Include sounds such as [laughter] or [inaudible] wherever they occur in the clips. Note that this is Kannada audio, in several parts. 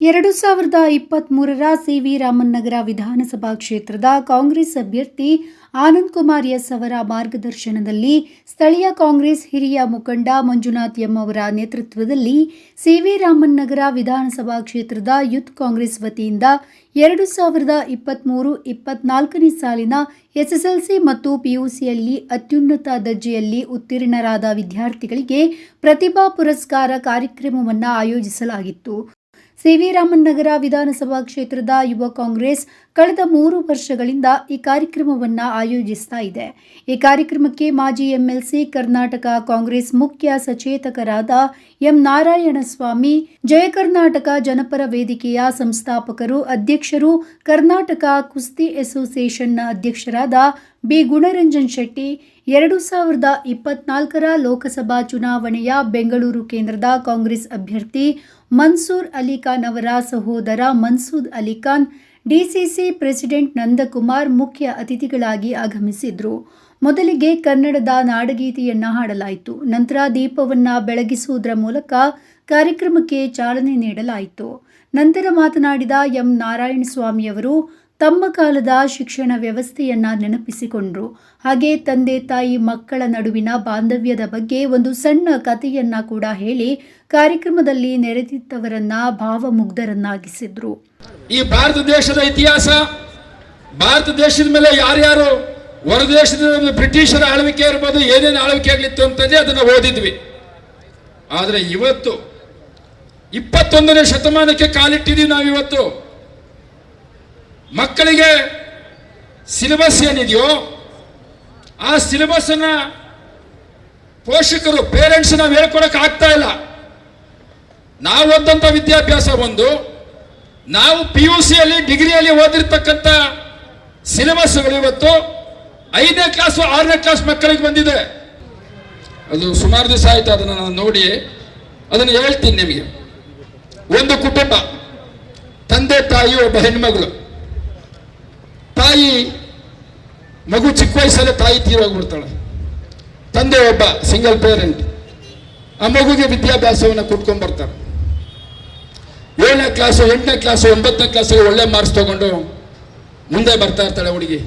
ಎರಡು ಸಾವಿರದ ಇಪ್ಪತ್ತ್ಮೂರರ ಸಿವಿ ರಾಮನ್ ನಗರ ವಿಧಾನಸಭಾ ಕ್ಷೇತ್ರದ ಕಾಂಗ್ರೆಸ್ ಅಭ್ಯರ್ಥಿ ಆನಂದ್ ಕುಮಾರ್ ಎಸ್ ಅವರ ಮಾರ್ಗದರ್ಶನದಲ್ಲಿ ಸ್ಥಳೀಯ ಕಾಂಗ್ರೆಸ್ ಹಿರಿಯ ಮುಖಂಡ ಮಂಜುನಾಥ್ ಎಂ ಅವರ ನೇತೃತ್ವದಲ್ಲಿ ಸಿವಿ ರಾಮನ್ ನಗರ ವಿಧಾನಸಭಾ ಕ್ಷೇತ್ರದ ಯೂತ್ ಕಾಂಗ್ರೆಸ್ ವತಿಯಿಂದ ಎರಡು ಸಾವಿರದ ಇಪ್ಪತ್ತ್ಮೂರು ಇಪ್ಪತ್ನಾಲ್ಕನೇ ಸಾಲಿನ ಎಸ್ಎಸ್ಎಲ್ಸಿ ಮತ್ತು ಪಿಯುಸಿಯಲ್ಲಿ ಅತ್ಯುನ್ನತ ದರ್ಜೆಯಲ್ಲಿ ಉತ್ತೀರ್ಣರಾದ ವಿದ್ಯಾರ್ಥಿಗಳಿಗೆ ಪ್ರತಿಭಾ ಪುರಸ್ಕಾರ ಕಾರ್ಯಕ್ರಮವನ್ನು ಆಯೋಜಿಸಲಾಗಿತ್ತು. ಸಿವಿ ರಾಮನ್ ನಗರ ವಿಧಾನಸಭಾ ಕ್ಷೇತ್ರದ ಯುವ ಕಾಂಗ್ರೆಸ್ ಕಳೆದ ಮೂರು ವರ್ಷಗಳಿಂದ ಈ ಕಾರ್ಯಕ್ರಮವನ್ನು ಆಯೋಜಿಸ್ತಾ ಇದೆ. ಈ ಕಾರ್ಯಕ್ರಮಕ್ಕೆ ಮಾಜಿ ಎಂಎಲ್ಸಿ ಕರ್ನಾಟಕ ಕಾಂಗ್ರೆಸ್ ಮುಖ್ಯ ಸಚೇತಕರಾದ ಎಂ ನಾರಾಯಣಸ್ವಾಮಿ, ಜಯ ಕರ್ನಾಟಕ ಜನಪರ ವೇದಿಕೆಯ ಸಂಸ್ಥಾಪಕರು, ಅಧ್ಯಕ್ಷರು, ಕರ್ನಾಟಕ ಕುಸ್ತಿ ಅಸೋಸಿಯೇಷನ್ನ ಅಧ್ಯಕ್ಷರಾದ ಬಿ ಗುಣರಂಜನ್ ಶೆಟ್ಟಿ ಎರಡು ಸಾವಿರದ ಇಪ್ಪತ್ನಾಲ್ಕರ ಲೋಕಸಭಾ ಚುನಾವಣೆಯ ಬೆಂಗಳೂರು ಕೇಂದ್ರದ ಕಾಂಗ್ರೆಸ್ ಅಭ್ಯರ್ಥಿ ಮನ್ಸೂರ್ ಅಲಿಖಾನ್ ಅವರ ಸಹೋದರ ಮನ್ಸೂದ್ ಅಲಿಖಾನ್ ಡಿಸಿಸಿ ಪ್ರೆಸಿಡೆಂಟ್ ನಂದಕುಮಾರ್ ಮುಖ್ಯ ಅತಿಥಿಗಳಾಗಿ ಆಗಮಿಸಿದ್ರು. ಮೊದಲಿಗೆ ಕನ್ನಡದ ನಾಡಗೀತೆಯನ್ನ ಹಾಡಲಾಯಿತು. ನಂತರ ದೀಪವನ್ನ ಬೆಳಗಿಸುವುದರ ಮೂಲಕ ಕಾರ್ಯಕ್ರಮಕ್ಕೆ ಚಾಲನೆ ನೀಡಲಾಯಿತು. ನಂತರ ಮಾತನಾಡಿದ ಎಂ ನಾರಾಯಣಸ್ವಾಮಿ ಅವರು ತಮ್ಮ ಕಾಲದ ಶಿಕ್ಷಣ ವ್ಯವಸ್ಥೆಯನ್ನ ನೆನಪಿಸಿಕೊಂಡ್ರು. ಹಾಗೆ ತಂದೆ ತಾಯಿ ಮಕ್ಕಳ ನಡುವಿನ ಬಾಂಧವ್ಯದ ಬಗ್ಗೆ ಒಂದು ಸಣ್ಣ ಕಥೆಯನ್ನ ಕೂಡ ಹೇಳಿ ಕಾರ್ಯಕ್ರಮದಲ್ಲಿ ನೆರೆದಿದ್ದವರನ್ನ ಭಾವಮುಗ್ಧರನ್ನಾಗಿಸಿದ್ರು. ಈ ಭಾರತ ದೇಶದ ಇತಿಹಾಸ, ಭಾರತ ದೇಶದ ಮೇಲೆ ಯಾರ್ಯಾರು ಹೊರದೇಶದ ಬ್ರಿಟಿಷರ ಆಳ್ವಿಕೆ ಇರ್ಬೋದು, ಏನೇನು ಆಳ್ವಿಕೆ ಆಗಲಿತ್ತು ಅಂತಂದ್ರೆ ಅದನ್ನು ಓದಿದ್ವಿ. ಆದರೆ ಇವತ್ತು ಇಪ್ಪತ್ತೊಂದನೇ ಶತಮಾನಕ್ಕೆ ಕಾಲಿಟ್ಟಿದ್ದೀವಿ ನಾವು ಇವತ್ತು ಮಕ್ಕಳಿಗೆ ಸಿಲೆಬಸ್ ಏನಿದೆಯೋ, ಆ ಸಿಲೆಬಸ್ ಅನ್ನ ಪೋಷಕರು ಪೇರೆಂಟ್ಸ್ ನಾವು ಹೇಳ್ಕೊಡಕ್ ಆಗ್ತಾ ಇಲ್ಲ. ನಾವು ಓದಂತ ವಿದ್ಯಾಭ್ಯಾಸ ಒಂದು, ನಾವು ಪಿ ಯು ಸಿಯಲ್ಲಿ ಡಿಗ್ರಿಯಲ್ಲಿ ಓದಿರ್ತಕ್ಕಂಥ ಸಿಲೆಬಸ್ಗಳು ಇವತ್ತು ಐದನೇ ಕ್ಲಾಸು ಆರನೇ ಕ್ಲಾಸ್ ಮಕ್ಕಳಿಗೆ ಬಂದಿದೆ. ಅದು ಸುಮಾರು ದಿವಸ ಆಯ್ತು, ಅದನ್ನು ನಾನು ನೋಡಿ ಅದನ್ನು ಹೇಳ್ತೀನಿ ನಿಮಗೆ. ಒಂದು ಕುಟುಂಬ, ತಂದೆ, ತಾಯಿ, ಒಬ್ಬ ಹೆಣ್ಮಗಳು. ತಾಯಿ, ಮಗು ಚಿಕ್ಕ ವಯಸ್ಸಲ್ಲೇ ತಾಯಿ ತೀರೋಗ್ಬಿಡ್ತಾಳೆ. ತಂದೆ ಒಬ್ಬ ಸಿಂಗಲ್ ಪೇರೆಂಟ್ ಆ ಮಗುಗೆ ವಿದ್ಯಾಭ್ಯಾಸವನ್ನು ಕೊಟ್ಕೊಂಡ್ಬರ್ತಾರೆ. ಏಳನೇ ಕ್ಲಾಸು ಎಂಟನೇ ಕ್ಲಾಸು ಒಂಬತ್ತನೇ ಕ್ಲಾಸಿಗೆ ಒಳ್ಳೆ ಮಾರ್ಕ್ಸ್ ತಗೊಂಡು ಮುಂದೆ ಬರ್ತಾ ಇರ್ತಾಳೆ ಹುಡುಗಿ.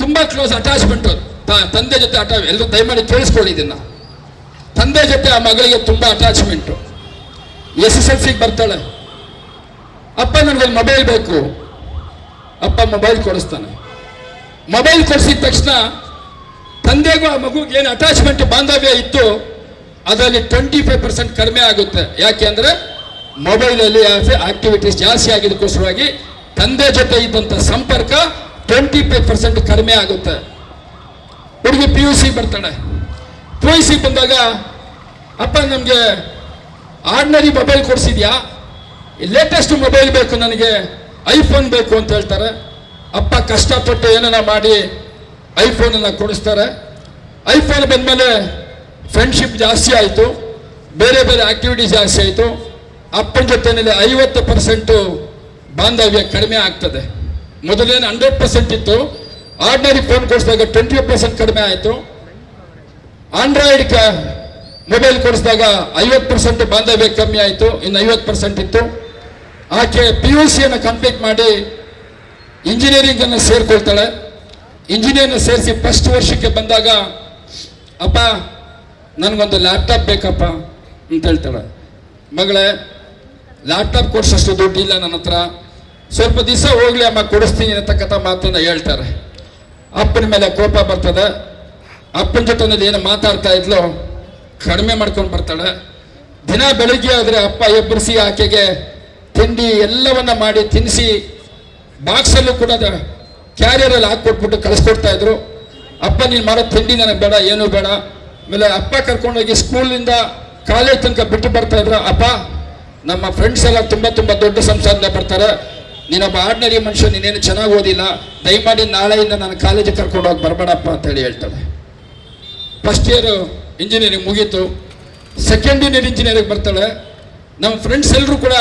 ತುಂಬ ಕ್ಲೋಸ್ ಅಟ್ಯಾಚ್ಮೆಂಟ್ ತಂದೆ ಜೊತೆ ಅಟಾ ಎಲ್ಲರೂ ದಯಮಾಡಿ ಕೇಳಿಸ್ಕೊಳ್ಳಿ ಇದನ್ನು. ತಂದೆ ಜೊತೆ ಆ ಮಗಳಿಗೆ ತುಂಬ ಅಟ್ಯಾಚ್ಮೆಂಟು ಎಸ್ ಎಸ್ ಎಲ್ ಸಿಗೆ ಬರ್ತಾಳೆ. ಅಪ್ಪ, ನನಗೊಂದು ಮೊಬೈಲ್ ಬೇಕು. ಅಪ್ಪ ಮೊಬೈಲ್ ಕೊಡಿಸ್ತಾನೆ. ಮೊಬೈಲ್ ಕೊಡಿಸಿದ ತಕ್ಷಣ ತಂದೆಗೂ ಆ ಮಗುಗೆ ಏನು ಅಟ್ಯಾಚ್ಮೆಂಟ್ ಬಾಂಧವ್ಯ ಇತ್ತು, ಅದರಲ್ಲಿ ಟ್ವೆಂಟಿ ಫೈವ್ ಪರ್ಸೆಂಟ್ ಕಡಿಮೆ ಆಗುತ್ತೆ. ಯಾಕೆ ಅಂದರೆ ಮೊಬೈಲಲ್ಲಿ ಆಕ್ಟಿವಿಟೀಸ್ ಜಾಸ್ತಿ ಆಗಿದ್ದಕ್ಕೋಸ್ಕರವಾಗಿ ತಂದೆ ಜೊತೆ ಇದ್ದಂಥ ಸಂಪರ್ಕ ಟ್ವೆಂಟಿ ಫೈವ್ ಪರ್ಸೆಂಟ್ ಕಡಿಮೆ ಆಗುತ್ತೆ. ಹುಡುಗಿ ಪಿ ಯು ಸಿ ಬರ್ತಾಳೆ. ಪಿ ಯು ಸಿ ಬಂದಾಗ, ಅಪ್ಪ, ನಮಗೆ ಆರ್ಡಿನರಿ ಮೊಬೈಲ್ ಕೊಡಿಸಿದ್ಯಾ? ಲೇಟೆಸ್ಟ್ ಮೊಬೈಲ್ ಬೇಕು ನನಗೆ. ಐಫೋನ್ ಬೇಕು ಅಂತ ಹೇಳ್ತಾರೆ. ಅಪ್ಪ ಕಷ್ಟಪಟ್ಟು ಏನನ್ನ ಮಾಡಿ ಐಫೋನನ್ನು ಕೊಡಿಸ್ತಾರೆ. ಐಫೋನ್ ಬಂದಮೇಲೆ ಫ್ರೆಂಡ್ಶಿಪ್ ಜಾಸ್ತಿ ಆಯಿತು. ಬೇರೆ ಬೇರೆ ಆಕ್ಟಿವಿಟೀಸ್ ಜಾಸ್ತಿ ಆಯಿತು. ಅಪ್ಪನ ಜೊತೆಯಲ್ಲಿ ಐವತ್ತು ಪರ್ಸೆಂಟು ಬಾಂಧವ್ಯ ಕಡಿಮೆ ಆಗ್ತದೆ. ಮೊದಲೇನು ಹಂಡ್ರೆಡ್ ಪರ್ಸೆಂಟ್ ಇತ್ತು. ಆರ್ಡಿನರಿ ಫೋನ್ ಕೊಡಿಸಿದಾಗ ಟ್ವೆಂಟಿ ಪರ್ಸೆಂಟ್ ಕಡಿಮೆ ಆಯಿತು. ಆಂಡ್ರಾಯ್ಡ್ ಮೊಬೈಲ್ ಕೊಡಿಸಿದಾಗ ಐವತ್ತು ಪರ್ಸೆಂಟ್ ಬಾಂಧವ್ಯ ಕಮ್ಮಿ ಆಯಿತು. ಇನ್ನು ಐವತ್ತು ಪರ್ಸೆಂಟ್ ಇತ್ತು. ಆಕೆ ಪಿ ಯು ಸಿಯನ್ನು ಕಂಪ್ಲೀಟ್ ಮಾಡಿ ಇಂಜಿನಿಯರಿಂಗನ್ನು ಸೇರ್ಕೊಳ್ತಾಳೆ. ಇಂಜಿನಿಯರ್ನ ಸೇರಿಸಿ ಫಸ್ಟ್ ವರ್ಷಕ್ಕೆ ಬಂದಾಗ, ಅಪ್ಪ, ನನಗೊಂದು ಲ್ಯಾಪ್ಟಾಪ್ ಬೇಕಪ್ಪ ಅಂತ ಹೇಳ್ತಾಳೆ. ಮಗಳೇ ಲ್ಯಾಪ್ಟಾಪ್ ಕೊಡಿಸೋಷ್ಟು ದುಡ್ಡಿಲ್ಲ ನನ್ನ ಹತ್ರ. ಸ್ವಲ್ಪ ದಿವಸ ಹೋಗ್ಲಿ ಅಮ್ಮ, ಕೊಡಿಸ್ತೀನಿ ಅನ್ನತಕ್ಕಂಥ ಮಾತನ್ನು ಹೇಳ್ತಾರೆ. ಅಪ್ಪನ ಮೇಲೆ ಕೋಪ ಬರ್ತದೆ. ಅಪ್ಪನ ಜೊತೆ ಏನು ಮಾತಾಡ್ತಾ ಇದ್ಲು, ಕಡಿಮೆ ಮಾಡ್ಕೊಂಡು ಬರ್ತಾಳೆ. ದಿನ ಬೆಳಿಗ್ಗೆ ಆದರೆ ಅಪ್ಪ ಎಬ್ಬರಿಸಿ ಆಕೆಗೆ ತಿಂಡಿ ಎಲ್ಲವನ್ನ ಮಾಡಿ ತಿನ್ನಿಸಿ ಬಾಕ್ಸಲ್ಲೂ ಕೂಡ ಕ್ಯಾರಿಯರಲ್ಲಿ ಹಾಕ್ಕೊಟ್ಬಿಟ್ಟು ಕಳಿಸ್ಕೊಡ್ತಾ ಇದ್ರು. ಅಪ್ಪ, ನೀನು ಮಾಡೋ ತಿಂಡಿ ನನಗೆ ಬೇಡ, ಏನೂ ಬೇಡ. ಆಮೇಲೆ ಅಪ್ಪ ಕರ್ಕೊಂಡೋಗಿ ಸ್ಕೂಲಿಂದ ಕಾಲೇಜ್ ತನಕ ಬಿಟ್ಟು ಬರ್ತಾ ಇದ್ರು. ಅಪ್ಪ, ನಮ್ಮ ಫ್ರೆಂಡ್ಸ್ ಎಲ್ಲ ತುಂಬ ತುಂಬ ದೊಡ್ಡ ಸಂಸಾರದಿಂದ ಬರ್ತಾರೆ. ನೀನೊಬ್ಬ ಆರ್ಡಿನರಿ ಮನುಷ್ಯ, ನೀನೇನು ಚೆನ್ನಾಗಿ ಓದಿಲ್ಲ. ದಯಮಾಡಿ ನಾಳೆಯಿಂದ ನಾನು ಕಾಲೇಜಿಗೆ ಕರ್ಕೊಂಡು ಹೋಗಿ ಬರಬೇಡಪ್ಪ ಅಂತೇಳಿ ಹೇಳ್ತಾಳೆ. ಫಸ್ಟ್ ಇಯರ್ ಇಂಜಿನಿಯರಿಂಗ್ ಮುಗೀತು. ಸೆಕೆಂಡ್ ಇಯರ್ ಇಂಜಿನಿಯರಿಂಗ್ ಬರ್ತಾಳೆ. ನಮ್ಮ ಫ್ರೆಂಡ್ಸ್ ಎಲ್ಲರೂ ಕೂಡ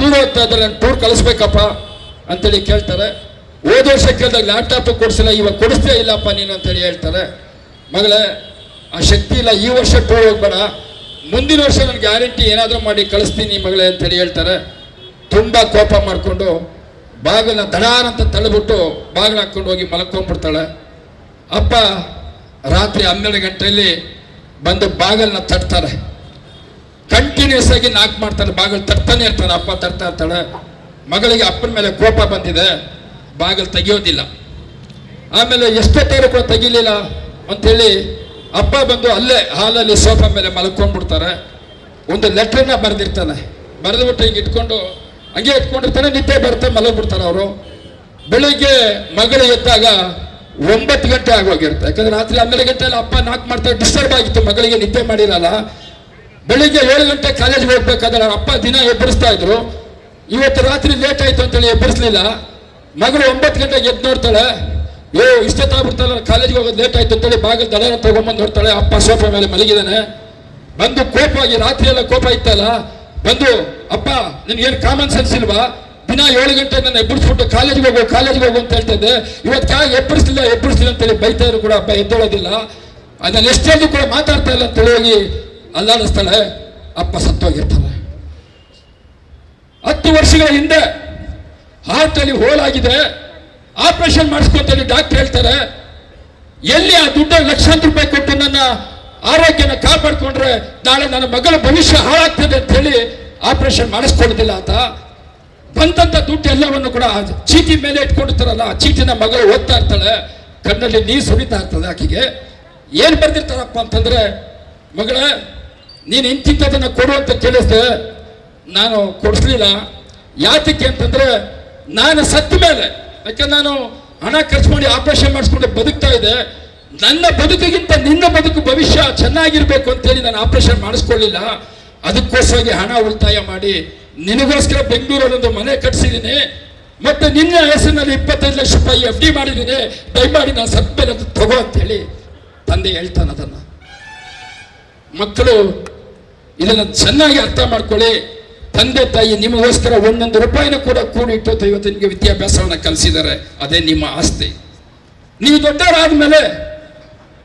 ಟೂರ್ ಹೋಗ್ತಾ ಇದ್ದಾರೆ ಟೂರ್ ಕಳಿಸ್ಬೇಕಪ್ಪ ಅಂತೇಳಿ ಕೇಳ್ತಾರೆ. ಹೋದ ವರ್ಷ ಕೇಳಿದಾಗ ಲ್ಯಾಪ್ಟಾಪ್ ಕೊಡಿಸಿಲ್ಲ, ಇವಾಗ ಕೊಡಿಸ್ತೇ ಇಲ್ಲಪ್ಪ ನೀನು ಅಂತೇಳಿ ಹೇಳ್ತಾರೆ. ಮಗಳೇ, ಆ ಶಕ್ತಿ ಇಲ್ಲ, ಈ ವರ್ಷ ಟೂರ್ ಹೋಗ್ಬೇಡ. ಮುಂದಿನ ವರ್ಷ ನಾನು ಗ್ಯಾರಂಟಿ ಏನಾದರೂ ಮಾಡಿ ಕಳಿಸ್ತೀನಿ ಮಗಳೇ ಅಂತೇಳಿ ಹೇಳ್ತಾರೆ. ತುಂಬ ಕೋಪ ಮಾಡಿಕೊಂಡು ಬಾಗಿಲನ್ನ ದಡಾರ್ ಅಂತ ತಳ್ಳಿಬಿಟ್ಟು ಬಾಗಿಲು ಹಾಕ್ಕೊಂಡು ಹೋಗಿ ಮಲ್ಕೊಂಡ್ಬಿಡ್ತಾಳೆ ಅಪ್ಪ, ರಾತ್ರಿ ಹನ್ನೆರಡು ಗಂಟೆಯಲ್ಲಿ ಬಂದು ಬಾಗಿಲನ್ನ ತಟ್ತಾರೆ. ಕಂಟಿನ್ಯೂಸ್ ಆಗಿ ನಾಕ್ ಮಾಡ್ತಾನೆ, ಬಾಗಿಲು ತರ್ತಾನೆ ಇರ್ತಾನೆ, ಅಪ್ಪ ತರ್ತಾ ಇರ್ತಾಳೆ. ಮಗಳಿಗೆ ಅಪ್ಪನ ಮೇಲೆ ಕೋಪ ಬಂದಿದೆ, ಬಾಗಿಲು ತೆಗಿಯೋದಿಲ್ಲ. ಆಮೇಲೆ ಎಷ್ಟೊತ್ತಾದ್ರೂ ಕೂಡ ತೆಗಿಲಿಲ್ಲ ಅಂತೇಳಿ ಅಪ್ಪ ಬಂದು ಅಲ್ಲೇ ಹಾಲಲ್ಲಿ ಸೋಫಾ ಮೇಲೆ ಮಲ್ಕೊಂಡ್ಬಿಡ್ತಾರೆ. ಒಂದು ಲೆಟ್ರನ್ನ ಬರೆದಿರ್ತಾನೆ. ಬರೆದ್ಬಿಟ್ಟು ಹಿಂಗೆ ಇಟ್ಕೊಂಡು, ಹಂಗೆ ಇಟ್ಕೊಂಡಿರ್ತಾನೆ, ನಿದ್ದೆ ಬರುತ್ತೆ ಮಲಗ್ಬಿಡ್ತಾರೆ ಅವರು. ಬೆಳಿಗ್ಗೆ ಮಗಳು ಎದ್ದಾಗ ಒಂಬತ್ತು ಗಂಟೆ ಆಗೋಗಿರುತ್ತೆ. ಯಾಕಂದ್ರೆ ರಾತ್ರಿ ಹನ್ನೆರಡು ಗಂಟೆಯಲ್ಲಿ ಅಪ್ಪ ನಾಲ್ಕು ಮಾಡ್ತಾರೆ ಡಿಸ್ಟರ್ಬ್ ಆಗಿತ್ತು. ಮಗಳಿಗೆ ನಿದ್ದೆ ಮಾಡಿರಲ್ಲ. ಬೆಳಿಗ್ಗೆ ಏಳು ಗಂಟೆ ಕಾಲೇಜ್ಗೆ ಹೋಗ್ಬೇಕಾದ್ರೆ ಅಪ್ಪ ದಿನ ಎಬ್ಬರಿಸ್ತಾ ಇದ್ರು. ಇವತ್ತು ರಾತ್ರಿ ಲೇಟ್ ಆಯ್ತು ಅಂತೇಳಿ ಎಬ್ಬರಿಸ್ಲಿಲ್ಲ. ಮಗಳು ಒಂಬತ್ತು ಗಂಟೆಗೆ ಎದ್ದು ನೋಡ್ತಾಳೆ. ಯೋ ಇಷ್ಟೊತ್ತಾಗ್ಬಿಡ್ತಾಳೆ ಕಾಲೇಜ್ಗೆ ಹೋಗೋದು ಲೇಟ್ ಆಯ್ತು ಅಂತೇಳಿ ಬಾಗಿಲು ದಡನ ತಗೊಂಬಂದು ನೋಡ್ತಾಳೆ. ಅಪ್ಪ ಸೋಫಾ ಮೇಲೆ ಮಲಗಿದಾನೆ ಬಂದು ಕೋಪ ಆಗಿ ರಾತ್ರಿ ಎಲ್ಲ ಕೋಪ ಇತ್ತಲ್ಲ, ಬಂದು, ಅಪ್ಪ ನಿನ್ಗೇನು ಕಾಮನ್ ಸೆನ್ಸ್ ಇಲ್ವಾ? ದಿನ ಏಳು ಗಂಟೆ ನನ್ನ ಎಬ್ಬರಿಸ್ಬಿಟ್ಟು ಕಾಲೇಜ್ಗೆ ಹೋಗು ಕಾಲೇಜ್ಗೆ ಹೋಗು ಅಂತ ಹೇಳ್ತಿದ್ದೆ ಇವತ್ತು ಕಾ ಎಬ್ಬರಿಸ್ಲಿಲ್ಲ ಎಬ್ಬರಿಸ್ಲಿಲ್ಲ ಅಂತೇಳಿ ಬೈತಾ ಇದ್ರು ಕೂಡ ಅಪ್ಪ, ಎದ್ದೇಳೋದಿಲ್ಲ. ಅದನ್ನ ಎಷ್ಟೇ ಕೂಡ ಮಾತಾಡ್ತಾ ಇಲ್ಲ ಅಂತೇಳಿ ಹೋಗಿ ಅಲ್ಲಾಡಿಸ್ತಾಳೆ ಅಪ್ಪ ಸತ್ತೋಗಿರ್ತಾನೆ. ಹತ್ತು ವರ್ಷಗಳ ಹಿಂದೆ ಹಾರ್ಟ್ ಅಲ್ಲಿ ಹೋಲ್ ಆಗಿದೆ ಆಪರೇಷನ್ ಮಾಡಿಸ್ಕೊತಾನೆ ಡಾಕ್ಟರ್ ಹೇಳ್ತಾರೆ. ಎಲ್ಲಿ ಆ ದುಡ್ಡು ಲಕ್ಷಾಂತರ ರೂಪಾಯಿ ಕೊಟ್ಟು ನನ್ನ ಆರೋಗ್ಯನ ಕಾಪಾಡ್ಕೊಂಡ್ರೆ ನಾಳೆ ನನ್ನ ಮಗಳ ಭವಿಷ್ಯ ಹಾಳಾಗ್ತದೆ ಅಂತ ಹೇಳಿ ಆಪರೇಷನ್ ಮಾಡಿಸ್ಕೊಳ್ಳೋದಿಲ್ಲ ಅಂತ ಬಂದಂತ ದುಡ್ಡು ಎಲ್ಲವನ್ನು ಕೂಡ ಚೀಟಿ ಮೇಲೆ ಇಟ್ಕೊಂಡಿರ್ತಾರಲ್ಲ, ಆ ಚೀಟಿನ ಮಗಳು ಓದ್ತಾ ಇರ್ತಾಳೆ. ಕಣ್ಣಲ್ಲಿ ನೀರು ಸುರಿತಾ ಇರ್ತದೆ ಆಕೆಗೆ. ಏನು ಬರ್ದಿರ್ತಾರಪ್ಪ ಅಂತಂದ್ರೆ, ಮಗಳೇ ನೀನು ಇಂತಿಂಥದನ್ನು ಕೊಡು ಅಂತ ಕೇಳಿಸ್ದೆ, ನಾನು ಕೊಡಿಸ್ಲಿಲ್ಲ. ಯಾತಕ್ಕೆ ಅಂತಂದ್ರೆ, ನಾನು ಸತ್ತ ಮೇಲೆ, ಯಾಕೆ ನಾನು ಹಣ ಖರ್ಚು ಮಾಡಿ ಆಪರೇಷನ್ ಮಾಡಿಸ್ಕೊಂಡು ಬದುಕ್ತಾ ಇದೆ ನನ್ನ ಬದುಕಿಗಿಂತ ನಿನ್ನ ಬದುಕು ಭವಿಷ್ಯ ಚೆನ್ನಾಗಿರ್ಬೇಕು ಅಂತೇಳಿ ನಾನು ಆಪರೇಷನ್ ಮಾಡಿಸ್ಕೊಳ್ಳಿಲ್ಲ. ಅದಕ್ಕೋಸ್ಕರವಾಗಿ ಹಣ ಉಳಿತಾಯ ಮಾಡಿ, ನಿನಗೋಸ್ಕರ ಬೆಂಗಳೂರಲ್ಲಿ ಒಂದು ಮನೆ ಕಟ್ಸಿದ್ದೀನಿ. ಮತ್ತೆ ನಿನ್ನ ಹೆಸರಿನಲ್ಲಿ ಇಪ್ಪತ್ತೈದು ಲಕ್ಷ ರೂಪಾಯಿ ಎಫ್ ಡಿ ಮಾಡಿದ್ದೀನಿ. ದಯಮಾಡಿ ನಾನು ಸತ್ತ ಮೇಲೆ ಅದು ತಗೋ ಅಂತೇಳಿ ತಂದೆ ಹೇಳ್ತಾನೆ ಅದನ್ನ. ಮಕ್ಕಳು ಇದನ್ನು ಚೆನ್ನಾಗಿ ಅರ್ಥ ಮಾಡ್ಕೊಳ್ಳಿ. ತಂದೆ, ತಾಯಿ ನಿಮಗೋಸ್ಕರ ಒಂದೊಂದು ರೂಪಾಯಿನ ಕೂಡ ಕೂಡಿಟ್ಟು ಇವತ್ತು ನಿಮಗೆ ವಿದ್ಯಾಭ್ಯಾಸವನ್ನು ಕಲಿಸಿದ್ದಾರೆ. ಅದೇ ನಿಮ್ಮ ಆಸ್ತಿ. ನೀವು ದೊಡ್ಡವರಾದ್ಮೇಲೆ